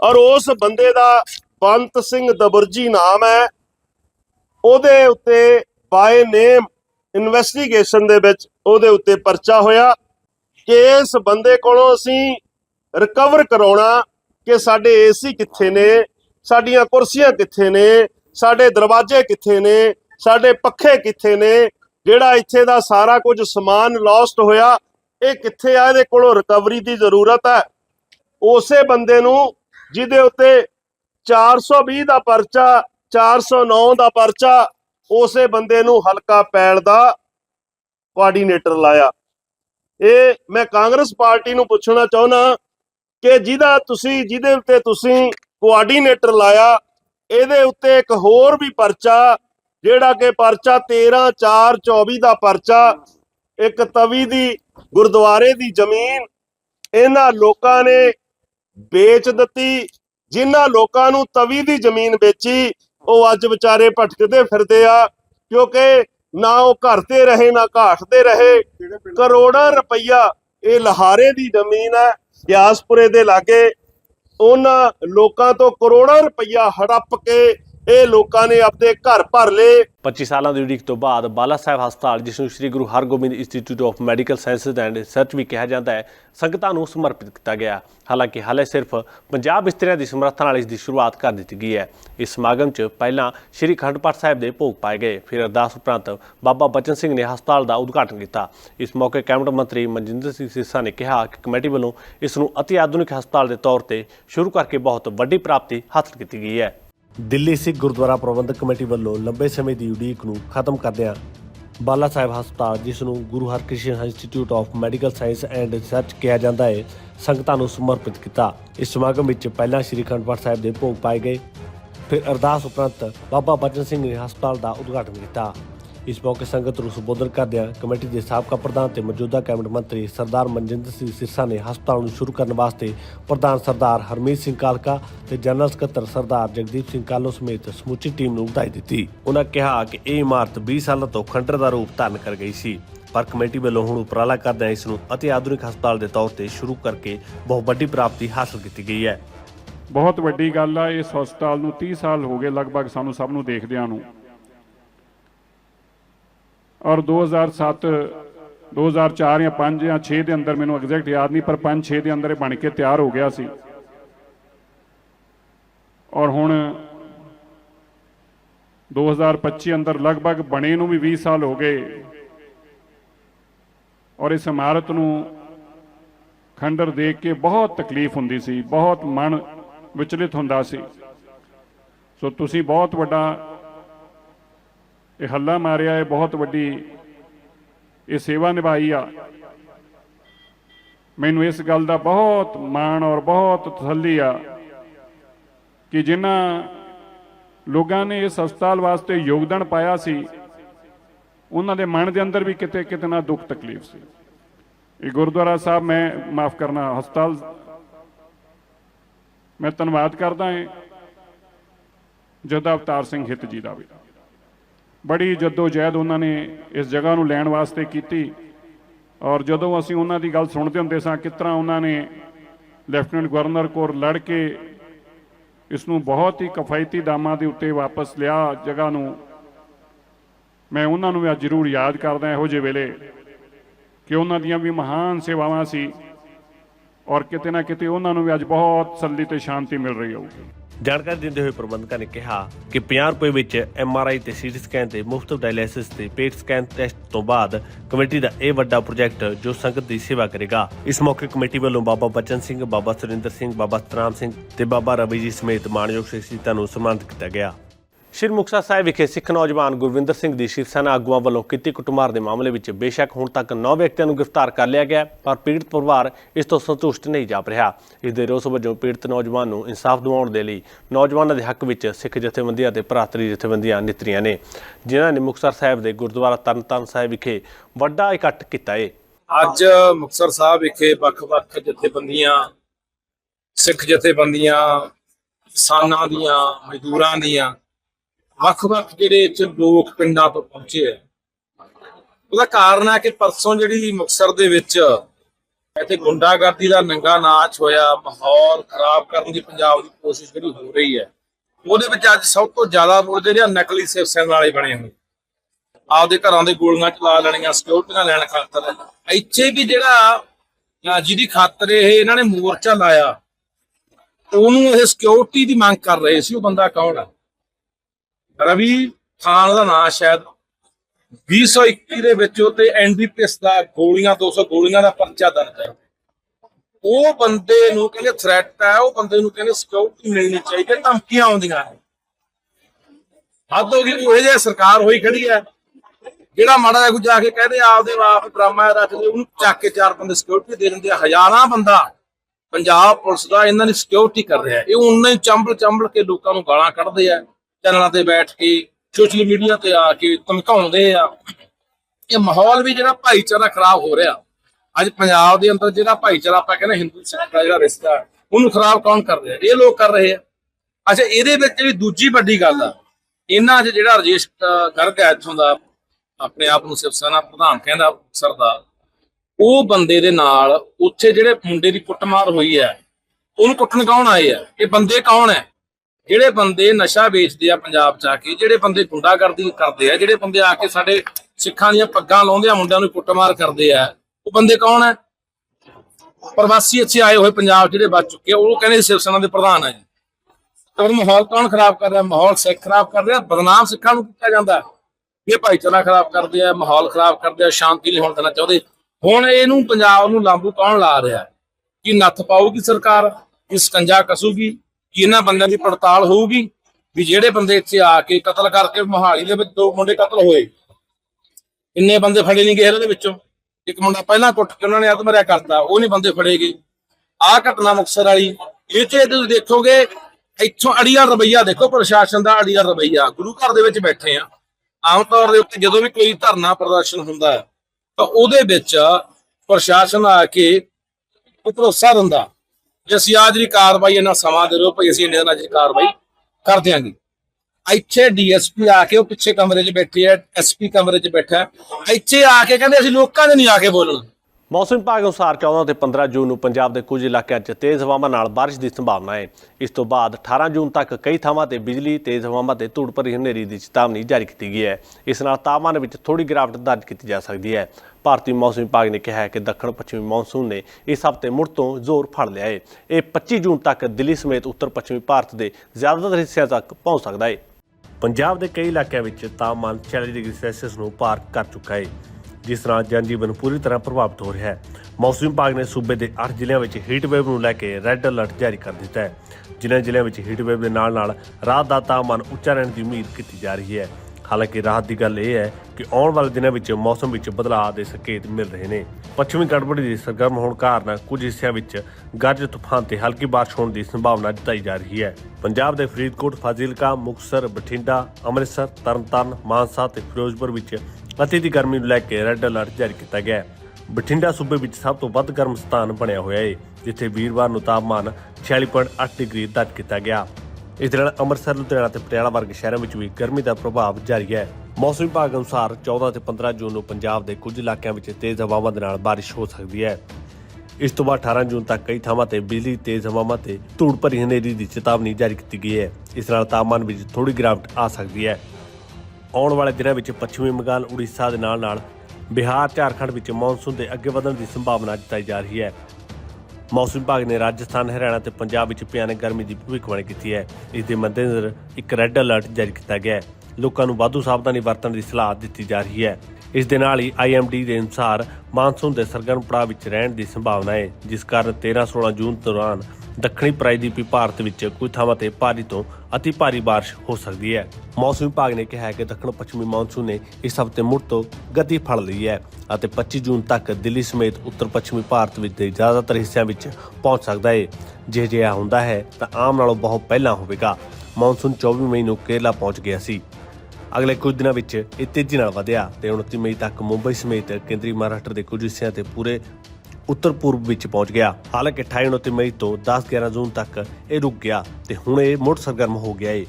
ਔਰ ਉਸ ਬੰਦੇ ਦਾ ਬੰਤ ਸਿੰਘ ਦਬੁਰਜੀ ਨਾਮ ਹੈ। ਉਹਦੇ ਉੱਤੇ ਬਾਏ ਨੇਮ ਇਨਵੈਸਟੀਗੇਸ਼ਨ ਦੇ ਵਿੱਚ ਉਹਦੇ ਉੱਤੇ ਪਰਚਾ ਹੋਇਆ ਕਿ ਇਸ ਬੰਦੇ ਕੋਲੋਂ ਅਸੀਂ ਰਿਕਵਰ ਕਰਾਉਣਾ ਕਿ ਸਾਡੇ ਏਸੀ ਕਿੱਥੇ ਨੇ, ਸਾਡੀਆਂ ਕੁਰਸੀਆਂ ਕਿੱਥੇ ਨੇ, ਸਾਡੇ ਦਰਵਾਜ਼ੇ ਕਿੱਥੇ ਨੇ, ਸਾਡੇ ਪੱਖੇ ਕਿੱਥੇ ਨੇ ਜਿਹੜਾ ਇੱਥੇ ਦਾ ਸਾਰਾ ਕੁਝ ਸਮਾਨ ਲੌਸਟ ਹੋਇਆ, ਇਹ ਕਿੱਥੇ ਆ? ਇਹਦੇ ਕੋਲੋਂ ਰਿਕਵਰੀ ਦੀ ਜ਼ਰੂਰਤ ਹੈ। ਉਸੇ ਬੰਦੇ ਨੂੰ ਜਿਹਦੇ ਉੱਤੇ 420 ਦਾ ਪਰਚਾ 409 ਦਾ ਪਰਚਾ, ਉਸੇ ਬੰਦੇ ਨੂੰ ਹਲਕਾ ਪੈਲ ਦਾ ਕੋਆਰਡੀਨੇਟਰ ਲਾਇਆ। ਇਹ ਮੈਂ ਕਾਂਗਰਸ ਪਾਰਟੀ ਨੂੰ ਪੁੱਛਣਾ ਚਾਹੁੰਦਾ ਕਿ ਜਿਹਦਾ ਤੁਸੀਂ, ਜਿਹਦੇ ਉੱਤੇ ਤੁਸੀਂ ਕੋਆਰਡੀਨੇਟਰ ਲਾਇਆ, ਇਹਦੇ ਉੱਤੇ ਇੱਕ ਹੋਰ ਵੀ ਪਰਚਾ ਜਿਹੜਾ ਕਿ ਪਰਚਾ 13 4 24 ਦਾ ਪਰਚਾ, ਇੱਕ ਤਵੀ ਦੀ ਗੁਰਦੁਆਰੇ ਦੀ ਜ਼ਮੀਨ, ਇਹਨਾਂ ਲੋਕਾਂ ਨੇ ਵੇਚ ਦਿੱਤੀ, ਜਿਨ੍ਹਾਂ ਲੋਕਾਂ ਨੂੰ ਤਵੀ ਦੀ ਜ਼ਮੀਨ ਵੇਚੀ, ਉਹ ਅੱਜ ਵਿਚਾਰੇ ਭਟਕਦੇ ਫਿਰਦੇ ਆ, ਕਿਉਂਕਿ ਨਾ ਉਹ ਘਰ ਤੇ ਰਹੇ, ਨਾ ਘਾਟ ਤੇ ਰਹੇ, ਕਰੋੜਾਂ ਰੁਪਈਆ ਇਹ ਲਹਾਰੇ ਦੀ ਜ਼ਮੀਨ ਹੈ, ਬਿਆਸਪੁਰੇ ਦੇ ਲਾਗੇ, ਉਹਨਾਂ ਲੋਕਾਂ ਤੋਂ ਕਰੋੜਾਂ ਰੁਪਈਆ ਹੜੱਪ ਕੇ ਇਹ ਲੋਕਾਂ ਨੇ ਆਪਣੇ ਘਰ ਭਰ ਲਏ। 25 ਸਾਲਾਂ ਦੀ ਉਡੀਕ ਤੋਂ ਬਾਅਦ ਬਾਲਾ ਸਾਹਿਬ ਹਸਪਤਾਲ, ਜਿਸ ਨੂੰ Sri Guru Hargobind Institute of Medical Sciences and Research ਵੀ ਕਿਹਾ ਜਾਂਦਾ ਹੈ, ਸੰਗਤਾਂ ਨੂੰ ਸਮਰਪਿਤ ਕੀਤਾ ਗਿਆ। ਹਾਲਾਂਕਿ ਹਾਲੇ ਸਿਰਫ 50 ਬਿਸਤਰਿਆਂ ਦੀ ਸਮਰੱਥਾ ਨਾਲ ਇਸ ਦੀ ਸ਼ੁਰੂਆਤ ਕਰ ਦਿੱਤੀ ਗਈ ਹੈ। ਇਸ ਸਮਾਗਮ 'ਚ ਪਹਿਲਾਂ ਸ੍ਰੀ ਅਖੰਡ ਪਾਠ ਸਾਹਿਬ ਦੇ ਭੋਗ ਪਾਏ ਗਏ, ਫਿਰ ਅਰਦਾਸ ਉਪਰੰਤ ਬਾਬਾ ਬਚਨ ਸਿੰਘ ਨੇ ਹਸਪਤਾਲ ਦਾ ਉਦਘਾਟਨ ਕੀਤਾ। ਇਸ ਮੌਕੇ ਕੈਬਨਿਟ ਮੰਤਰੀ ਮਨਜਿੰਦਰ ਸਿੰਘ ਸਿਰਸਾ ਨੇ ਕਿਹਾ ਕਿ ਕਮੇਟੀ ਵੱਲੋਂ ਇਸ ਨੂੰ ਅਤਿ ਆਧੁਨਿਕ ਹਸਪਤਾਲ ਦੇ ਤੌਰ ਤੇ ਸ਼ੁਰੂ ਕਰਕੇ ਬਹੁਤ ਵੱਡੀ ਪ੍ਰਾਪਤੀ ਹਾਸਲ ਕੀਤੀ ਗਈ ਹੈ। ਦਿੱਲੀ ਸਿੱਖ ਗੁਰਦੁਆਰਾ ਪ੍ਰਬੰਧਕ ਕਮੇਟੀ ਵੱਲੋਂ ਲੰਬੇ ਸਮੇਂ ਦੀ ਉਡੀਕ ਨੂੰ ਖਤਮ ਕਰਦਿਆਂ ਬਾਲਾ ਸਾਹਿਬ ਹਸਪਤਾਲ, ਜਿਸ ਨੂੰ Guru Harkrishan Institute of Medical Science and Research ਕਿਹਾ ਜਾਂਦਾ ਹੈ, ਸੰਗਤਾਂ ਨੂੰ ਸਮਰਪਿਤ ਕੀਤਾ। ਇਸ ਸਮਾਗਮ ਵਿੱਚ ਪਹਿਲਾਂ ਸ੍ਰੀ ਅਖੰਡ ਪਾਠ ਸਾਹਿਬ ਦੇ ਭੋਗ ਪਾਏ ਗਏ। ਫਿਰ ਅਰਦਾਸ ਉਪਰੰਤ ਬਾਬਾ ਬਚਨ ਸਿੰਘ ਨੇ ਹਸਪਤਾਲ ਦਾ ਉਦਘਾਟਨ ਕੀਤਾ। ਇਸ ਮੌਕੇ ਸੰਗਤ ਨੂੰ ਸੰਬੋਧਨ ਕਰਦਿਆਂ ਕਮੇਟੀ ਦੇ ਸਾਬਕਾ ਪ੍ਰਧਾਨ ਤੇ ਮੌਜੂਦਾ ਕੈਬਨਿਟ ਮੰਤਰੀ ਸਰਦਾਰ ਮਨਜਿੰਦਰ ਸਿੰਘ ਸਿਰਸਾ ਨੇ ਹਸਪਤਾਲ ਨੂੰ ਸ਼ੁਰੂ ਕਰਨ ਵਾਸਤੇ ਪ੍ਰਧਾਨ ਸਰਦਾਰ ਹਰਮੀਤ ਸਿੰਘ ਕਾਲਕਾ ਤੇ ਜਨਰਲ ਸਕੱਤਰ ਸਰਦਾਰ ਜਗਦੀਪ ਸਿੰਘ ਕਾਲੋ ਸਮੇਤ ਸਮੁੱਚੀ ਟੀਮ ਨੂੰ ਵਧਾਈ ਦਿੱਤੀ। ਉਹਨਾਂ ਕਿਹਾ ਕਿ ਇਹ ਇਮਾਰਤ 20 ਸਾਲਾਂ ਤੋਂ ਖੰਡਰ ਦਾ ਰੂਪ ਧਾਰਨ ਕਰ ਗਈ ਸੀ, ਪਰ ਕਮੇਟੀ ਵੱਲੋਂ ਹੁਣ ਉਪਰਾਲਾ ਕਰਦਿਆਂ ਇਸ ਨੂੰ ਅਤੀ ਆਧੁਨਿਕ ਹਸਪਤਾਲ ਦੇ ਤੌਰ ਤੇ ਸ਼ੁਰੂ ਕਰਕੇ ਬਹੁਤ ਵੱਡੀ ਪ੍ਰਾਪਤੀ ਹਾਸਲ ਕੀਤੀ ਗਈ ਹੈ। ਬਹੁਤ ਵੱਡੀ ਗੱਲ ਆ, ਇਸ ਹਸਪਤਾਲ ਨੂੰ 30 ਸਾਲ ਹੋ ਗਏ ਲਗਭਗ ਸਾਨੂੰ ਸਭ ਨੂੰ ਦੇਖਦਿਆਂ ਨੂੰ। ਔਰ 2007 2004 ਜਾਂ 5 ਜਾਂ 6 ਦੇ ਅੰਦਰ ਮੈਨੂੰ ਐਗਜ਼ੈਕਟ ਯਾਦ ਨਹੀਂ, ਪਰ 5 6 ਦੇ ਅੰਦਰ ਇਹ ਬਣ ਕੇ ਤਿਆਰ ਹੋ ਗਿਆ ਸੀ। ਔਰ ਹੁਣ 2025 ਅੰਦਰ ਲਗਭਗ ਬਣੇ ਨੂੰ ਵੀ 20 ਸਾਲ ਹੋ ਗਏ। ਔਰ ਇਸ ਇਮਾਰਤ ਨੂੰ ਖੰਡਰ ਦੇਖ ਕੇ ਬਹੁਤ ਤਕਲੀਫ ਹੁੰਦੀ ਸੀ, ਬਹੁਤ ਮਨ ਵਿਚਲਿਤ ਹੁੰਦਾ ਸੀ। ਸੋ ਤੁਸੀਂ ਬਹੁਤ ਵੱਡਾ ਇਹ ਹੱਲਾ ਮਾਰਿਆ ਹੈ ਬਹੁਤ ਵੱਡੀ, ਇਹ ਸੇਵਾ ਨਿਭਾਈ ਆ। ਮੈਨੂੰ ਇਸ ਗੱਲ ਦਾ ਬਹੁਤ ਮਾਣ ਔਰ ਬਹੁਤ ਤਸੱਲੀ ਆ ਕਿ ਜਿਨ੍ਹਾਂ ਲੋਕਾਂ ਨੇ ਇਸ ਹਸਪਤਾਲ ਵਾਸਤੇ ਯੋਗਦਾਨ ਪਾਇਆ ਸੀ, ਉਹਨਾਂ ਦੇ ਮਨ ਦੇ ਅੰਦਰ ਵੀ ਕਿਤੇ ਕਿਤੇ ਨਾ ਦੁੱਖ ਤਕਲੀਫ ਸੀ। ਇਹ ਗੁਰਦੁਆਰਾ ਸਾਹਿਬ ਮੈਂ ਮਾਫ ਕਰਨਾ, ਹਸਪਤਾਲ ਮੈਂ ਧੰਨਵਾਦ ਕਰਦਾ ਹਾਂ ਜਦ ਅਵਤਾਰ ਸਿੰਘ ਹਿੱਤ ਜੀ ਦਾ ਵੀ। ਬੜੀ ਜੱਦੋ ਜਹਿਦ ਉਹਨਾਂ ਨੇ ਇਸ ਜਗ੍ਹਾ ਨੂੰ ਲੈਣ ਵਾਸਤੇ ਕੀਤੀ। ਔਰ ਜਦੋਂ ਅਸੀਂ ਉਹਨਾਂ ਦੀ ਗੱਲ ਸੁਣਦੇ ਹੁੰਦੇ ਸਾਂ, ਕਿਸ ਤਰ੍ਹਾਂ ਉਹਨਾਂ ਨੇ ਲੈਫਟੀਨੈਂਟ ਗਵਰਨਰ ਕੋਲ ਲੜ ਕੇ ਇਸ ਨੂੰ ਬਹੁਤ ਹੀ ਕਿਫਾਇਤੀ ਦਾਮਾਂ ਦੇ ਉੱਤੇ ਵਾਪਸ ਲਿਆ ਜਗ੍ਹਾ ਨੂੰ, ਮੈਂ ਉਹਨਾਂ ਨੂੰ ਵੀ ਅੱਜ ਜ਼ਰੂਰ ਯਾਦ ਕਰਦਾ ਇਹੋ ਜਿਹੇ ਵੇਲੇ ਕਿ ਉਹਨਾਂ ਦੀਆਂ ਵੀ ਮਹਾਨ ਸੇਵਾਵਾਂ ਸੀ ਔਰ ਕਿਤੇ ਨਾ ਕਿਤੇ ਉਹਨਾਂ ਨੂੰ ਵੀ ਅੱਜ ਬਹੁਤ ਤਸੱਲੀ ਤੇ ਸ਼ਾਂਤੀ ਮਿਲ ਰਹੀ ਹੋਊਗੀ। ਜਾਣਕਾਰੀ ਦਿੰਦੇ ਹੋਏ ਪ੍ਰਬੰਧਕਾਂ ਨੇ ਕਿਹਾ ਕਿ 50 ਰੁਪਏ ਵਿੱਚ ਐਮ ਆਰ ਆਈ ਤੇ ਸੀਟੀ ਸਕੈਨ ਤੇ ਮੁਫਤ ਡਾਇਲਿਸਿਸ ਤੇ ਪੇਟ ਸਕੈਨ ਟੈਸਟ ਤੋਂ ਬਾਅਦ ਕਮੇਟੀ ਦਾ ਇਹ ਵੱਡਾ ਪ੍ਰੋਜੈਕਟ ਜੋ ਸੰਗਤ ਦੀ ਸੇਵਾ ਕਰੇਗਾ। ਇਸ ਮੌਕੇ ਕਮੇਟੀ ਵੱਲੋਂ ਬਾਬਾ ਬਚਨ ਸਿੰਘ, ਬਾਬਾ ਸੁਰਿੰਦਰ ਸਿੰਘ, ਬਾਬਾ ਸਤਨਾਮ ਸਿੰਘ ਤੇ ਬਾਬਾ ਰਵੀ ਜੀ ਸਮੇਤ ਮਾਣਯੋਗ ਸ਼ਖਸੀਅਤਾਂ ਨੂੰ ਸਨਮਾਨਿਤ ਕੀਤਾ ਗਿਆ। ਸ਼੍ਰੀ ਮੁਕਤਸਰ ਸਾਹਿਬ ਵਿਖੇ ਸਿੱਖ ਨੌਜਵਾਨ ਗੁਰਵਿੰਦਰ ਸਿੰਘ ਦੀ ਸ਼ਿਵ ਸੈਨਾ ਆਗੂਆਂ ਵੱਲੋਂ ਕੀਤੀ ਕੁੱਟਮਾਰ ਦੇ ਮਾਮਲੇ ਵਿੱਚ ਬੇਸ਼ੱਕ ਹੁਣ ਤੱਕ 9 ਵਿਅਕਤੀਆਂ ਨੂੰ ਗ੍ਰਿਫਤਾਰ ਕਰ ਲਿਆ ਗਿਆ ਪਰ ਪੀੜਤ ਪਰਿਵਾਰ ਇਸ ਤੋਂ ਸੰਤੁਸ਼ਟ ਨਹੀਂ ਜਾਪ ਰਿਹਾ। ਇਸ ਦੇ ਰੋਸ ਵਜੋਂ ਪੀੜਤ ਨੌਜਵਾਨ ਨੂੰ ਇਨਸਾਫ ਦਿਵਾਉਣ ਦੇ ਲਈ ਨੌਜਵਾਨਾਂ ਦੇ ਹੱਕ ਵਿੱਚ ਸਿੱਖ ਜਥੇਬੰਦੀਆਂ ਤੇ ਭਰਾਤਰੀ ਜਥੇਬੰਦੀਆਂ ਨਿਤਰੀਆਂ ਨੇ, ਜਿਨ੍ਹਾਂ ਨੇ ਮੁਕਤਸਰ ਸਾਹਿਬ ਦੇ ਗੁਰਦੁਆਰਾ ਤਰਨਤਾਰਨ ਸਾਹਿਬ ਵਿਖੇ ਵੱਡਾ ਇਕੱਠ ਕੀਤਾ ਏ। ਅੱਜ ਮੁਕਤਸਰ ਸਾਹਿਬ ਵਿਖੇ ਵੱਖ-ਵੱਖ ਜਥੇਬੰਦੀਆਂ, ਸਿੱਖ ਜਥੇਬੰਦੀਆਂ, ਕਿਸਾਨਾਂ ਦੀਆਂ, ਮਜ਼ਦੂਰਾਂ ਦੀਆਂ ਵੱਖ-ਵੱਖ ਜਿਹੜੇ ਇੱਥੇ ਲੋਕ ਪਿੰਡਾਂ ਤੋਂ ਪਹੁੰਚੇ ਆ। ਉਹਦਾ ਕਾਰਨ ਹੈ ਕਿ ਪਰਸੋਂ ਜਿਹੜੀ ਮੁਕਤਸਰ ਦੇ ਵਿੱਚ ਇੱਥੇ ਗੁੰਡਾਗਰਦੀ ਦਾ ਨੰਗਾ ਨਾਚ ਹੋਇਆ, ਮਾਹੌਲ ਖਰਾਬ ਕਰਨ ਦੀ ਪੰਜਾਬ ਦੀ ਕੋਸ਼ਿਸ਼ ਜਿਹੜੀ ਹੋ ਰਹੀ ਹੈ, ਉਹਦੇ ਵਿੱਚ ਅੱਜ ਸਭ ਤੋਂ ਜ਼ਿਆਦਾ ਰੋਲ ਜਿਹੜੇ ਆ ਨਕਲੀ ਸਿਵ ਸੈਨਾ ਵਾਲੇ ਬਣੇ ਹੋਏ। ਆਪਦੇ ਘਰਾਂ ਦੇ ਗੋਲੀਆਂ ਚਲਾ ਲੈਣੀਆਂ ਸਿਕਿਉਰਟੀਆਂ ਲੈਣ ਖਾਤਰ। ਇੱਥੇ ਵੀ ਜਿਹੜਾ ਜਿਹਦੀ ਖਾਤਰ ਇਹ ਇਹਨਾਂ ਨੇ ਮੋਰਚਾ ਲਾਇਆ, ਉਹਨੂੰ ਇਹ ਸਿਕਿਉਰਿਟੀ ਦੀ ਮੰਗ ਕਰ ਰਹੇ ਸੀ, ਉਹ ਬੰਦਾ ਕੌਣ ਹੈ ਰਵੀ ਖਾਨ ਦਾ ਨਾਂ ਸ਼ਾਇਦ 2021 ਦੇ ਵਿੱਚ ਉਹ ਤੇ ਐਨਡੀਪੀਐਸ ਦਾ ਗੋਲੀਆਂ 200 ਗੋਲੀਆਂ ਦਾ ਪਰਚਾ ਦਰਜ ਹੈ। ਉਹ ਬੰਦੇ ਨੂੰ ਕਹਿੰਦੇ ਥ੍ਰੈਟ ਹੈ, ਉਹ ਬੰਦੇ ਨੂੰ ਕਹਿੰਦੇ ਸਿਕਿਉਰਿਟੀ ਮਿਲਣੀ ਚਾਹੀਦੀ ਹੈ, ਧਮਕੀਆਂ ਆਉਂਦੀਆਂ ਨੇ। ਹੱਦ ਹੋ ਗਈ, ਉਹ ਜਿਹੇ ਸਰਕਾਰ ਹੋਈ ਖੜੀ ਹੈ, ਜਿਹੜਾ ਮਾੜਾ ਜਿਹਾ ਜਾ ਕੇ ਕਹਦੇ ਆਪਦੇ ਆਪ ਡਰਾਮਾ ਰੱਖਦੇ ਉਹਨੂੰ ਚੱਕ ਕੇ ਚਾਰ ਬੰਦੇ ਸਿਕਿਉਰਿਟੀ ਦੇ ਦਿੰਦੇ ਆ, ਹਜ਼ਾਰਾਂ ਬੰਦਾ ਪੰਜਾਬ ਪੁਲਿਸ ਦਾ ਇਹਨਾਂ ਦੀ ਸਿਕਿਉਰਿਟੀ ਕਰ ਰਿਹਾ ਇਹ ਉਹਨਾਂ ਹੀ ਚੰਬਲ ਚੰਬਲ ਕੇ ਲੋਕਾਂ ਨੂੰ ਗਾਲਾਂ ਕੱਢਦੇ ਆ। ਚੈਨਲਾਂ ਤੇ ਬੈਠ ਕੇ ਸੋਸ਼ਲ ਮੀਡੀਆ ਤੇ ਆ ਕੇ ਧਮਕਾਉਂਦੇ ਆ। ਇਹ ਮਾਹੌਲ ਵੀ ਜਿਹੜਾ ਭਾਈਚਾਰਾ ਖਰਾਬ ਹੋ ਰਿਹਾ। ਅੱਜ ਪੰਜਾਬ ਦੇ ਅੰਦਰ ਜਿਹੜਾ ਭਾਈਚਾਰਾ ਆਪਾਂ ਕਹਿੰਦੇ ਹਿੰਦੂ ਸਿੱਖ ਦਾ ਜਿਹੜਾ ਰਿਸ਼ਤਾ ਉਹਨੂੰ ਖਰਾਬ ਕੌਣ ਕਰ ਰਿਹਾ? ਇਹ ਲੋਕ ਕਰ ਰਹੇ ਆ। ਅੱਛਾ ਇਹਦੇ ਵਿੱਚ ਜਿਹੜੀ ਦੂਜੀ ਵੱਡੀ ਗੱਲ ਆ ਇਹਨਾਂ 'ਚ ਜਿਹੜਾ ਰਜੇਸ਼ ਅਹ, ਗਰਗ ਹੈ ਇੱਥੋਂ ਦਾ ਆਪਣੇ ਆਪ ਨੂੰ ਸਿਵ ਸੈਨਾ ਪ੍ਰਧਾਨ ਕਹਿੰਦਾ ਸਰਦਾਰ ਉਹ ਬੰਦੇ ਦੇ ਨਾਲ ਉੱਥੇ ਜਿਹੜੇ ਮੁੰਡੇ ਦੀ ਕੁੱਟਮਾਰ ਹੋਈ ਹੈ ਉਹਨੂੰ ਕੁੱਟਣ ਕੌਣ ਆਏ ਆ? ਇਹ ਬੰਦੇ ਕੌਣ ਹੈ? ਜਿਹੜੇ ਬੰਦੇ ਨਸ਼ਾ ਵੇਚਦੇ ਆ ਪੰਜਾਬ ਚ ਆ ਕੇ, ਜਿਹੜੇ ਬੰਦੇ ਗੁੰਡਾਗਰਦੀ ਕਰਦੇ ਆ, ਜਿਹੜੇ ਬੰਦੇ ਆ ਕੇ ਸਾਡੇ ਸਿੱਖਾਂ ਦੀਆਂ ਪੱਗਾਂ ਲਾਉਂਦੇ ਆ, ਮੁੰਡਿਆਂ ਨੂੰ ਕੁੱਟਮਾਰ ਕਰਦੇ ਆ, ਉਹ ਬੰਦੇ ਕੌਣ ਹੈ ਪ੍ਰਵਾਸੀ ਇੱਥੇ ਆਏ ਹੋਏ ਪੰਜਾਬ ਜਿਹੜੇ ਬਚ ਚੁੱਕੇ ਆ, ਉਹ ਕਹਿੰਦੇ ਸਿਵ ਸੈਨਾ ਦੇ ਪ੍ਰਧਾਨ ਆ ਜੀ। ਔਰ ਮਾਹੌਲ ਕੌਣ ਖਰਾਬ ਕਰ ਰਿਹਾ? ਮਾਹੌਲ ਸਿੱਖ ਖਰਾਬ ਕਰ ਰਿਹਾ, ਬਦਨਾਮ ਸਿੱਖਾਂ ਨੂੰ ਕੀਤਾ ਜਾਂਦਾ। ਇਹ ਭਾਈਚਾਰਾ ਖਰਾਬ ਕਰਦੇ ਆ, ਮਾਹੌਲ ਖਰਾਬ ਕਰਦੇ ਆ, ਸ਼ਾਂਤੀ ਨਹੀਂ ਦੇਣਾ ਚਾਹੁੰਦੇ। ਹੁਣ ਇਹਨੂੰ ਪੰਜਾਬ ਨੂੰ ਲਾਂਬੂ ਕੌਣ ਲਾ ਰਿਹਾ? ਕਿ ਨੱਥ ਪਾਊਗੀ ਸਰਕਾਰ? ਕਿ ਸਕੰਜਾ ਕਸੂਗੀ? ਕਿ ਇਹਨਾਂ ਬੰਦਿਆਂ ਦੀ ਪੜਤਾਲ ਹੋਊਗੀ ਵੀ ਜਿਹੜੇ ਬੰਦੇ ਇੱਥੇ ਆ ਕੇ ਕਤਲ ਕਰਕੇ ਮੋਹਾਲੀ ਦੇ ਵਿੱਚ ਦੋ ਮੁੰਡੇ ਕਤਲ ਹੋਏ। ਇੰਨੇ ਬੰਦੇ ਫੜੇ ਨਹੀਂ ਗਏ ਇਹਦੇ ਵਿੱਚੋਂ। ਇੱਕ ਮੁੰਡਾ ਪਹਿਲਾਂ ਕੁੱਟ ਕੇ ਉਹਨਾਂ ਨੇ ਆਤਮਹੱਤਿਆ ਕਰਤਾ, ਉਹ ਨਹੀਂ ਬੰਦੇ ਫੜੇ ਗਏ। ਆਹ ਘਟਨਾ ਮੁਕਤਸਰ ਵਾਲੀ, ਇਹ ਚ ਤੁਸੀਂ ਦੇਖੋਗੇ, ਇੱਥੋਂ ਅੜੀਆ ਰਵਈਆ ਦੇਖੋ, ਪ੍ਰਸ਼ਾਸਨ ਦਾ ਅੜੀਆ ਰਵਈਆ। ਗੁਰੂ ਘਰ ਦੇ ਵਿੱਚ ਬੈਠੇ ਆ। ਆਮ ਤੌਰ ਦੇ ਉੱਤੇ ਜਦੋਂ ਵੀ ਕੋਈ ਧਰਨਾ ਪ੍ਰਦਰਸ਼ਨ ਹੁੰਦਾ ਹੈ, ਤਾਂ ਉਹਦੇ ਵਿੱਚ ਪ੍ਰਸ਼ਾਸਨ ਆ ਕੇ ਭਰੋਸਾ ਦਿੰਦਾ। ਜੇ ਅਸੀਂ ਆਹ ਜਿਹੜੀ ਕਾਰਵਾਈ ਇਹਨਾਂ ਸਮਾਂ ਦੇ ਰੋ ਭਈ ਅਸੀਂ ਇੰਨੇ ਦਿਨਾਂ ਜਿਹੜੀ ਕਾਰਵਾਈ ਕਰ ਦਿਆਂਗੇ ਇੱਥੇ ਡੀਐਸਪੀ ਆ ਕੇ ਉਹ ਪਿੱਛੇ ਕਮਰੇ 'ਚ ਬੈਠੇ ਆ ਐਸਪੀ ਕਮਰੇ 'ਚ ਬੈਠਾ ਹੈ। ਇੱਥੇ ਆ ਕੇ ਕਹਿੰਦੇ ਅਸੀਂ ਲੋਕਾਂ ਦੇ ਨਹੀਂ ਆ ਕੇ ਬੋਲਣਾ ਮੌਸਮ ਵਿਭਾਗ ਅਨੁਸਾਰ 14 ਤੇ 15 ਜੂਨ ਨੂੰ ਪੰਜਾਬ ਦੇ ਕੁਝ ਇਲਾਕਿਆਂ 'ਚ ਤੇਜ਼ ਹਵਾਵਾਂ ਨਾਲ ਬਾਰਿਸ਼ ਦੀ ਸੰਭਾਵਨਾ ਹੈ। ਇਸ ਤੋਂ ਬਾਅਦ 18 ਜੂਨ ਤੱਕ ਕਈ ਥਾਵਾਂ ਤੇ ਬਿਜਲੀ, ਤੇਜ਼ ਹਵਾਵਾਂ ਤੇ ਧੂੜ ਭਰੀ ਹਨੇਰੀ ਦੀ ਚੇਤਾਵਨੀ ਜਾਰੀ ਕੀਤੀ ਗਈ ਹੈ। ਇਸ ਨਾਲ ਤਾਪਮਾਨ ਵਿੱਚ ਥੋੜੀ ਗਿਰਾਵਟ ਦਰਜ ਕੀਤੀ ਜਾ ਸਕਦੀ ਹੈ। ਭਾਰਤੀ ਮੌਸਮ ਵਿਭਾਗ ਨੇ ਕਿਹਾ ਹੈ ਕਿ ਦੱਖਣ ਪੱਛਮੀ ਮੌਨਸੂਨ ਨੇ ਇਸ ਹਫ਼ਤੇ ਮੁੜ ਤੋਂ ਜ਼ੋਰ ਫੜ ਲਿਆ ਹੈ। ਇਹ 25 ਜੂਨ ਤੱਕ ਦਿੱਲੀ ਸਮੇਤ ਉੱਤਰ ਪੱਛਮੀ ਭਾਰਤ ਦੇ ਜ਼ਿਆਦਾਤਰ ਹਿੱਸਿਆਂ ਤੱਕ ਪਹੁੰਚ ਸਕਦਾ ਹੈ। ਪੰਜਾਬ ਦੇ ਕਈ ਇਲਾਕਿਆਂ ਵਿੱਚ ਤਾਪਮਾਨ 40 ਡਿਗਰੀ ਸੈਲਸੀਅਸ ਨੂੰ ਪਾਰ ਕਰ ਚੁੱਕਾ ਹੈ। ਜਿਸ ਨਾਲ ਜਨਜੀਵਨ ਪੂਰੀ ਤਰ੍ਹਾਂ ਪ੍ਰਭਾਵਿਤ ਹੋ ਰਿਹਾ ਹੈ। ਮੌਸਮ ਵਿਭਾਗ ਨੇ ਸੂਬੇ ਦੇ 8 ਜ਼ਿਲ੍ਹਿਆਂ ਵਿੱਚ ਹੀਟ ਵੇਵ ਨੂੰ ਲੈ ਕੇ ਰੈੱਡ ਅਲਰਟ ਜਾਰੀ ਕਰ ਦਿੱਤਾ ਹੈ। ਜਿਨ੍ਹਾਂ ਜ਼ਿਲ੍ਹਿਆਂ ਵਿੱਚ ਹੀਟ ਵੇਵ ਦੇ ਨਾਲ-ਨਾਲ ਰਾਤ ਦਾ ਤਾਪਮਾਨ ਉੱਚਾ ਰਹਿਣ ਦੀ ਉਮੀਦ ਕੀਤੀ ਜਾ ਰਹੀ ਹੈ। ਹਾਲਾਂਕਿ ਰਾਹਤ ਦੀ ਗੱਲ ਇਹ ਹੈ ਕਿ ਆਉਣ ਵਾਲੇ ਦਿਨਾਂ ਵਿੱਚ ਮੌਸਮ ਵਿੱਚ ਬਦਲਾਅ ਦੇ ਸੰਕੇਤ ਮਿਲ ਰਹੇ ਨੇ। ਪੱਛਮੀ ਗੜਬੜੀ ਦੇ ਸਰਗਰਮ ਹੋਣ ਕਾਰਨ ਕੁਝ ਹਿੱਸਿਆਂ ਵਿੱਚ ਗਰਜ ਤੂਫਾਨ ਤੇ ਹਲਕੀ ਬਾਰਿਸ਼ ਹੋਣ ਦੀ ਸੰਭਾਵਨਾ ਜਤਾਈ ਜਾ ਰਹੀ ਹੈ। ਪੰਜਾਬ ਦੇ ਫਰੀਦਕੋਟ, ਫਾਜ਼ਿਲਕਾ, ਮੁਕਤਸਰ, ਬਠਿੰਡਾ, ਅੰਮ੍ਰਿਤਸਰ, ਤਰਨਤਾਰਨ, ਮਾਨਸਾ ਤੇ ਫਿਰੋਜ਼ਪੁਰ ਵਿੱਚ ਅਤੀ ਦੀ ਗਰਮੀ ਨੂੰ ਲੈ ਕੇ ਰੈੱਡ ਅਲਰਟ ਜਾਰੀ ਕੀਤਾ ਗਿਆ ਹੈ। ਬਠਿੰਡਾ ਸੂਬੇ ਵਿੱਚ ਸਭ ਤੋਂ ਵੱਧ ਗਰਮ ਸਥਾਨ ਬਣਿਆ ਹੋਇਆ ਹੈ ਜਿੱਥੇ ਵੀਰਵਾਰ ਨੂੰ ਤਾਪਮਾਨ 46.8 ਡਿਗਰੀ ਦਰਜ ਕੀਤਾ ਗਿਆ। ਇਸ ਦੌਰਾਨ ਅੰਮ੍ਰਿਤਸਰ, ਲੁਧਿਆਣਾ ਤੇ ਪਟਿਆਲਾ ਵਰਗੇ ਸ਼ਹਿਰਾਂ ਵਿੱਚ ਵੀ ਗਰਮੀ ਦਾ ਪ੍ਰਭਾਵ ਜਾਰੀ ਹੈ। ਮੌਸਮ ਵਿਭਾਗ ਅਨੁਸਾਰ 14 ਤੇ 15 ਜੂਨ ਨੂੰ ਪੰਜਾਬ ਦੇ ਕੁਝ ਇਲਾਕਿਆਂ ਵਿੱਚ ਤੇਜ਼ ਹਵਾਵਾਂ ਦੇ ਨਾਲ ਬਾਰਿਸ਼ ਹੋ ਸਕਦੀ ਹੈ। ਇਸ ਤੋਂ ਬਾਅਦ 18 ਜੂਨ ਤੱਕ ਕਈ ਥਾਵਾਂ ਤੇ ਬਿਜਲੀ ਤੇਜ਼ ਹਵਾਵਾਂ ਤੇ ਧੂੜ ਭਰੀ ਹਨੇਰੀ ਦੀ ਚੇਤਾਵਨੀ ਜਾਰੀ ਕੀਤੀ ਗਈ ਹੈ। ਇਸ ਨਾਲ ਤਾਪਮਾਨ ਵਿੱਚ ਥੋੜੀ ਗਿਰਾਵਟ ਆ ਸਕਦੀ ਹੈ। ਆਉਣ ਵਾਲੇ ਦਿਨਾਂ ਵਿੱਚ ਪੱਛਮੀ ਬੰਗਾਲ, ਉੜੀਸਾ ਦੇ ਨਾਲ ਨਾਲ ਬਿਹਾਰ, ਝਾਰਖੰਡ ਵਿੱਚ ਮੌਨਸੂਨ ਦੇ ਅੱਗੇ ਵਧਣ ਦੀ ਸੰਭਾਵਨਾ ਜਤਾਈ ਜਾ ਰਹੀ ਹੈ। ਮੌਸਮ ਵਿਭਾਗ ਨੇ ਰਾਜਸਥਾਨ, ਹਰਿਆਣਾ ਤੇ ਪੰਜਾਬ ਵਿੱਚ ਭਿਆਨਕ ਗਰਮੀ ਦੀ ਭਵਿੱਖਬਾਣੀ ਕੀਤੀ ਹੈ। ਇਸ ਦੇ ਮੱਦੇਨਜ਼ਰ ਇੱਕ ਰੈੱਡ ਅਲਰਟ ਜਾਰੀ ਕੀਤਾ ਗਿਆ ਹੈ। ਲੋਕਾਂ ਨੂੰ ਵਾਧੂ ਸਾਵਧਾਨੀ ਵਰਤਣ ਦੀ ਸਲਾਹ ਦਿੱਤੀ ਜਾ ਰਹੀ ਹੈ। ਇਸ ਦੇ ਨਾਲ ਹੀ ਆਈਐਮਡੀ ਦੇ ਅਨੁਸਾਰ ਮਾਨਸੂਨ ਦੇ ਸਰਗਰਮ ਪੜਾਅ ਵਿੱਚ ਰਹਿਣ ਦੀ ਸੰਭਾਵਨਾ ਹੈ, ਜਿਸ ਕਾਰਨ 13-16 ਜੂਨ ਦੌਰਾਨ ਦੱਖਣੀ ਪ੍ਰਾਇਦੀਪੀ ਭਾਰਤ ਵਿੱਚ ਕੁਝ ਥਾਵਾਂ ਤੇ ਭਾਰੀ ਤੋਂ ਅਤੀ ਭਾਰੀ ਬਾਰਿਸ਼ ਹੋ ਸਕਦੀ ਹੈ। ਮੌਸਮ ਵਿਭਾਗ ਨੇ ਕਿਹਾ ਹੈ ਕਿ ਦੱਖਣ ਪੱਛਮੀ ਮੌਨਸੂਨ ਨੇ ਇਸ ਹਫ਼ਤੇ ਮੁੜ ਤੋਂ ਗਤੀ ਫੜ ਲਈ ਹੈ ਅਤੇ 25 ਜੂਨ ਤੱਕ ਦਿੱਲੀ ਸਮੇਤ ਉੱਤਰ ਪੱਛਮੀ ਭਾਰਤ ਵਿੱਚ ਦੇ ਜ਼ਿਆਦਾਤਰ ਹਿੱਸਿਆਂ ਵਿੱਚ ਪਹੁੰਚ ਸਕਦਾ ਹੈ। ਜੇ ਜਿਹਾ ਹੁੰਦਾ ਹੈ ਤਾਂ ਆਮ ਨਾਲੋਂ ਬਹੁਤ ਪਹਿਲਾਂ ਹੋਵੇਗਾ। ਮੌਨਸੂਨ 24 ਮਈ ਨੂੰ ਕੇਰਲਾ ਪਹੁੰਚ ਗਿਆ ਸੀ। ਅਗਲੇ ਕੁਝ ਦਿਨਾਂ ਵਿੱਚ ਇਹ ਤੇਜ਼ੀ ਨਾਲ ਵਧਿਆ ਤੇ 29 ਮਈ ਤੱਕ ਮੁੰਬਈ ਸਮੇਤ ਕੇਂਦਰੀ ਮਹਾਰਾਸ਼ਟਰ ਦੇ ਕੁਝ ਹਿੱਸਿਆਂ ਤੇ ਪੂਰੇ ਉੱਤਰ ਪੂਰਬ ਵਿੱਚ ਪਹੁੰਚ ਗਿਆ। ਹਾਲਾਂਕਿ 28 29 ਮਈ ਤੋਂ 10-11 ਜੂਨ ਤੱਕ ਇਹ ਰੁਕ ਗਿਆ ਤੇ ਹੁਣ ਇਹ ਮੁੜ ਸਰਗਰਮ ਹੋ ਗਿਆ ਏ।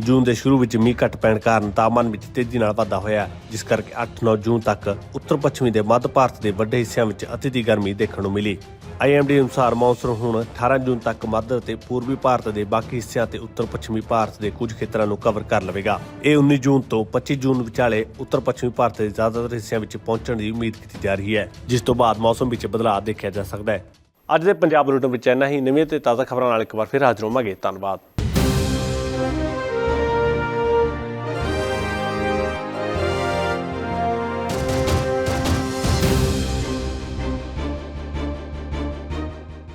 ਜੂਨ ਦੇ ਸ਼ੁਰੂ ਵਿੱਚ ਮੀਂਹ ਘੱਟ ਪੈਣ ਕਾਰਨ ਤਾਪਮਾਨ ਵਿੱਚ ਤੇਜ਼ੀ ਨਾਲ ਵਾਧਾ ਹੋਇਆ, ਜਿਸ ਕਰਕੇ 8-9 ਜੂਨ ਤੱਕ ਉੱਤਰ ਪੱਛਮੀ ਦੇ ਮੱਧ ਭਾਰਤ ਦੇ ਵੱਡੇ ਹਿੱਸਿਆਂ ਵਿੱਚ ਅਤੀ ਦੀ ਗਰਮੀ ਦੇਖਣ ਨੂੰ ਮਿਲੀ। ਆਈਐਮਡੀ ਅਨੁਸਾਰ ਮੌਨਸੂਨ ਹੁਣ 18 ਜੂਨ ਤੱਕ ਮੱਧ ਅਤੇ ਪੂਰਬੀ ਭਾਰਤ ਦੇ ਬਾਕੀ ਹਿੱਸਿਆਂ ਤੇ ਉੱਤਰ ਪੱਛਮੀ ਭਾਰਤ ਦੇ ਕੁਝ ਖੇਤਰਾਂ ਨੂੰ ਕਵਰ ਕਰ ਲਵੇਗਾ। ਇਹ 19 ਜੂਨ ਤੋਂ 25 ਜੂਨ ਵਿਚਾਲੇ ਉੱਤਰ ਪੱਛਮੀ ਭਾਰਤ ਦੇ ਜ਼ਿਆਦਾਤਰ ਹਿੱਸਿਆਂ ਵਿੱਚ ਪਹੁੰਚਣ ਦੀ ਉਮੀਦ ਕੀਤੀ ਜਾ ਰਹੀ ਹੈ, ਜਿਸ ਤੋਂ ਬਾਅਦ ਮੌਸਮ ਵਿੱਚ ਬਦਲਾਅ ਦੇਖਿਆ ਜਾ ਸਕਦਾ ਹੈ। ਅੱਜ ਦੇ ਪੰਜਾਬ ਬੁਲੇਟਿਨ ਵਿੱਚ ਇੰਨਾ ਹੀ, ਨਵੀਆਂ ਤੇ ਤਾਜ਼ਾ ਖਬਰਾਂ ਨਾਲ ਇੱਕ ਵਾਰ ਫਿਰ ਹਾਜ਼ਰ ਹੋਵਾਂਗੇ। ਧੰਨਵਾਦ।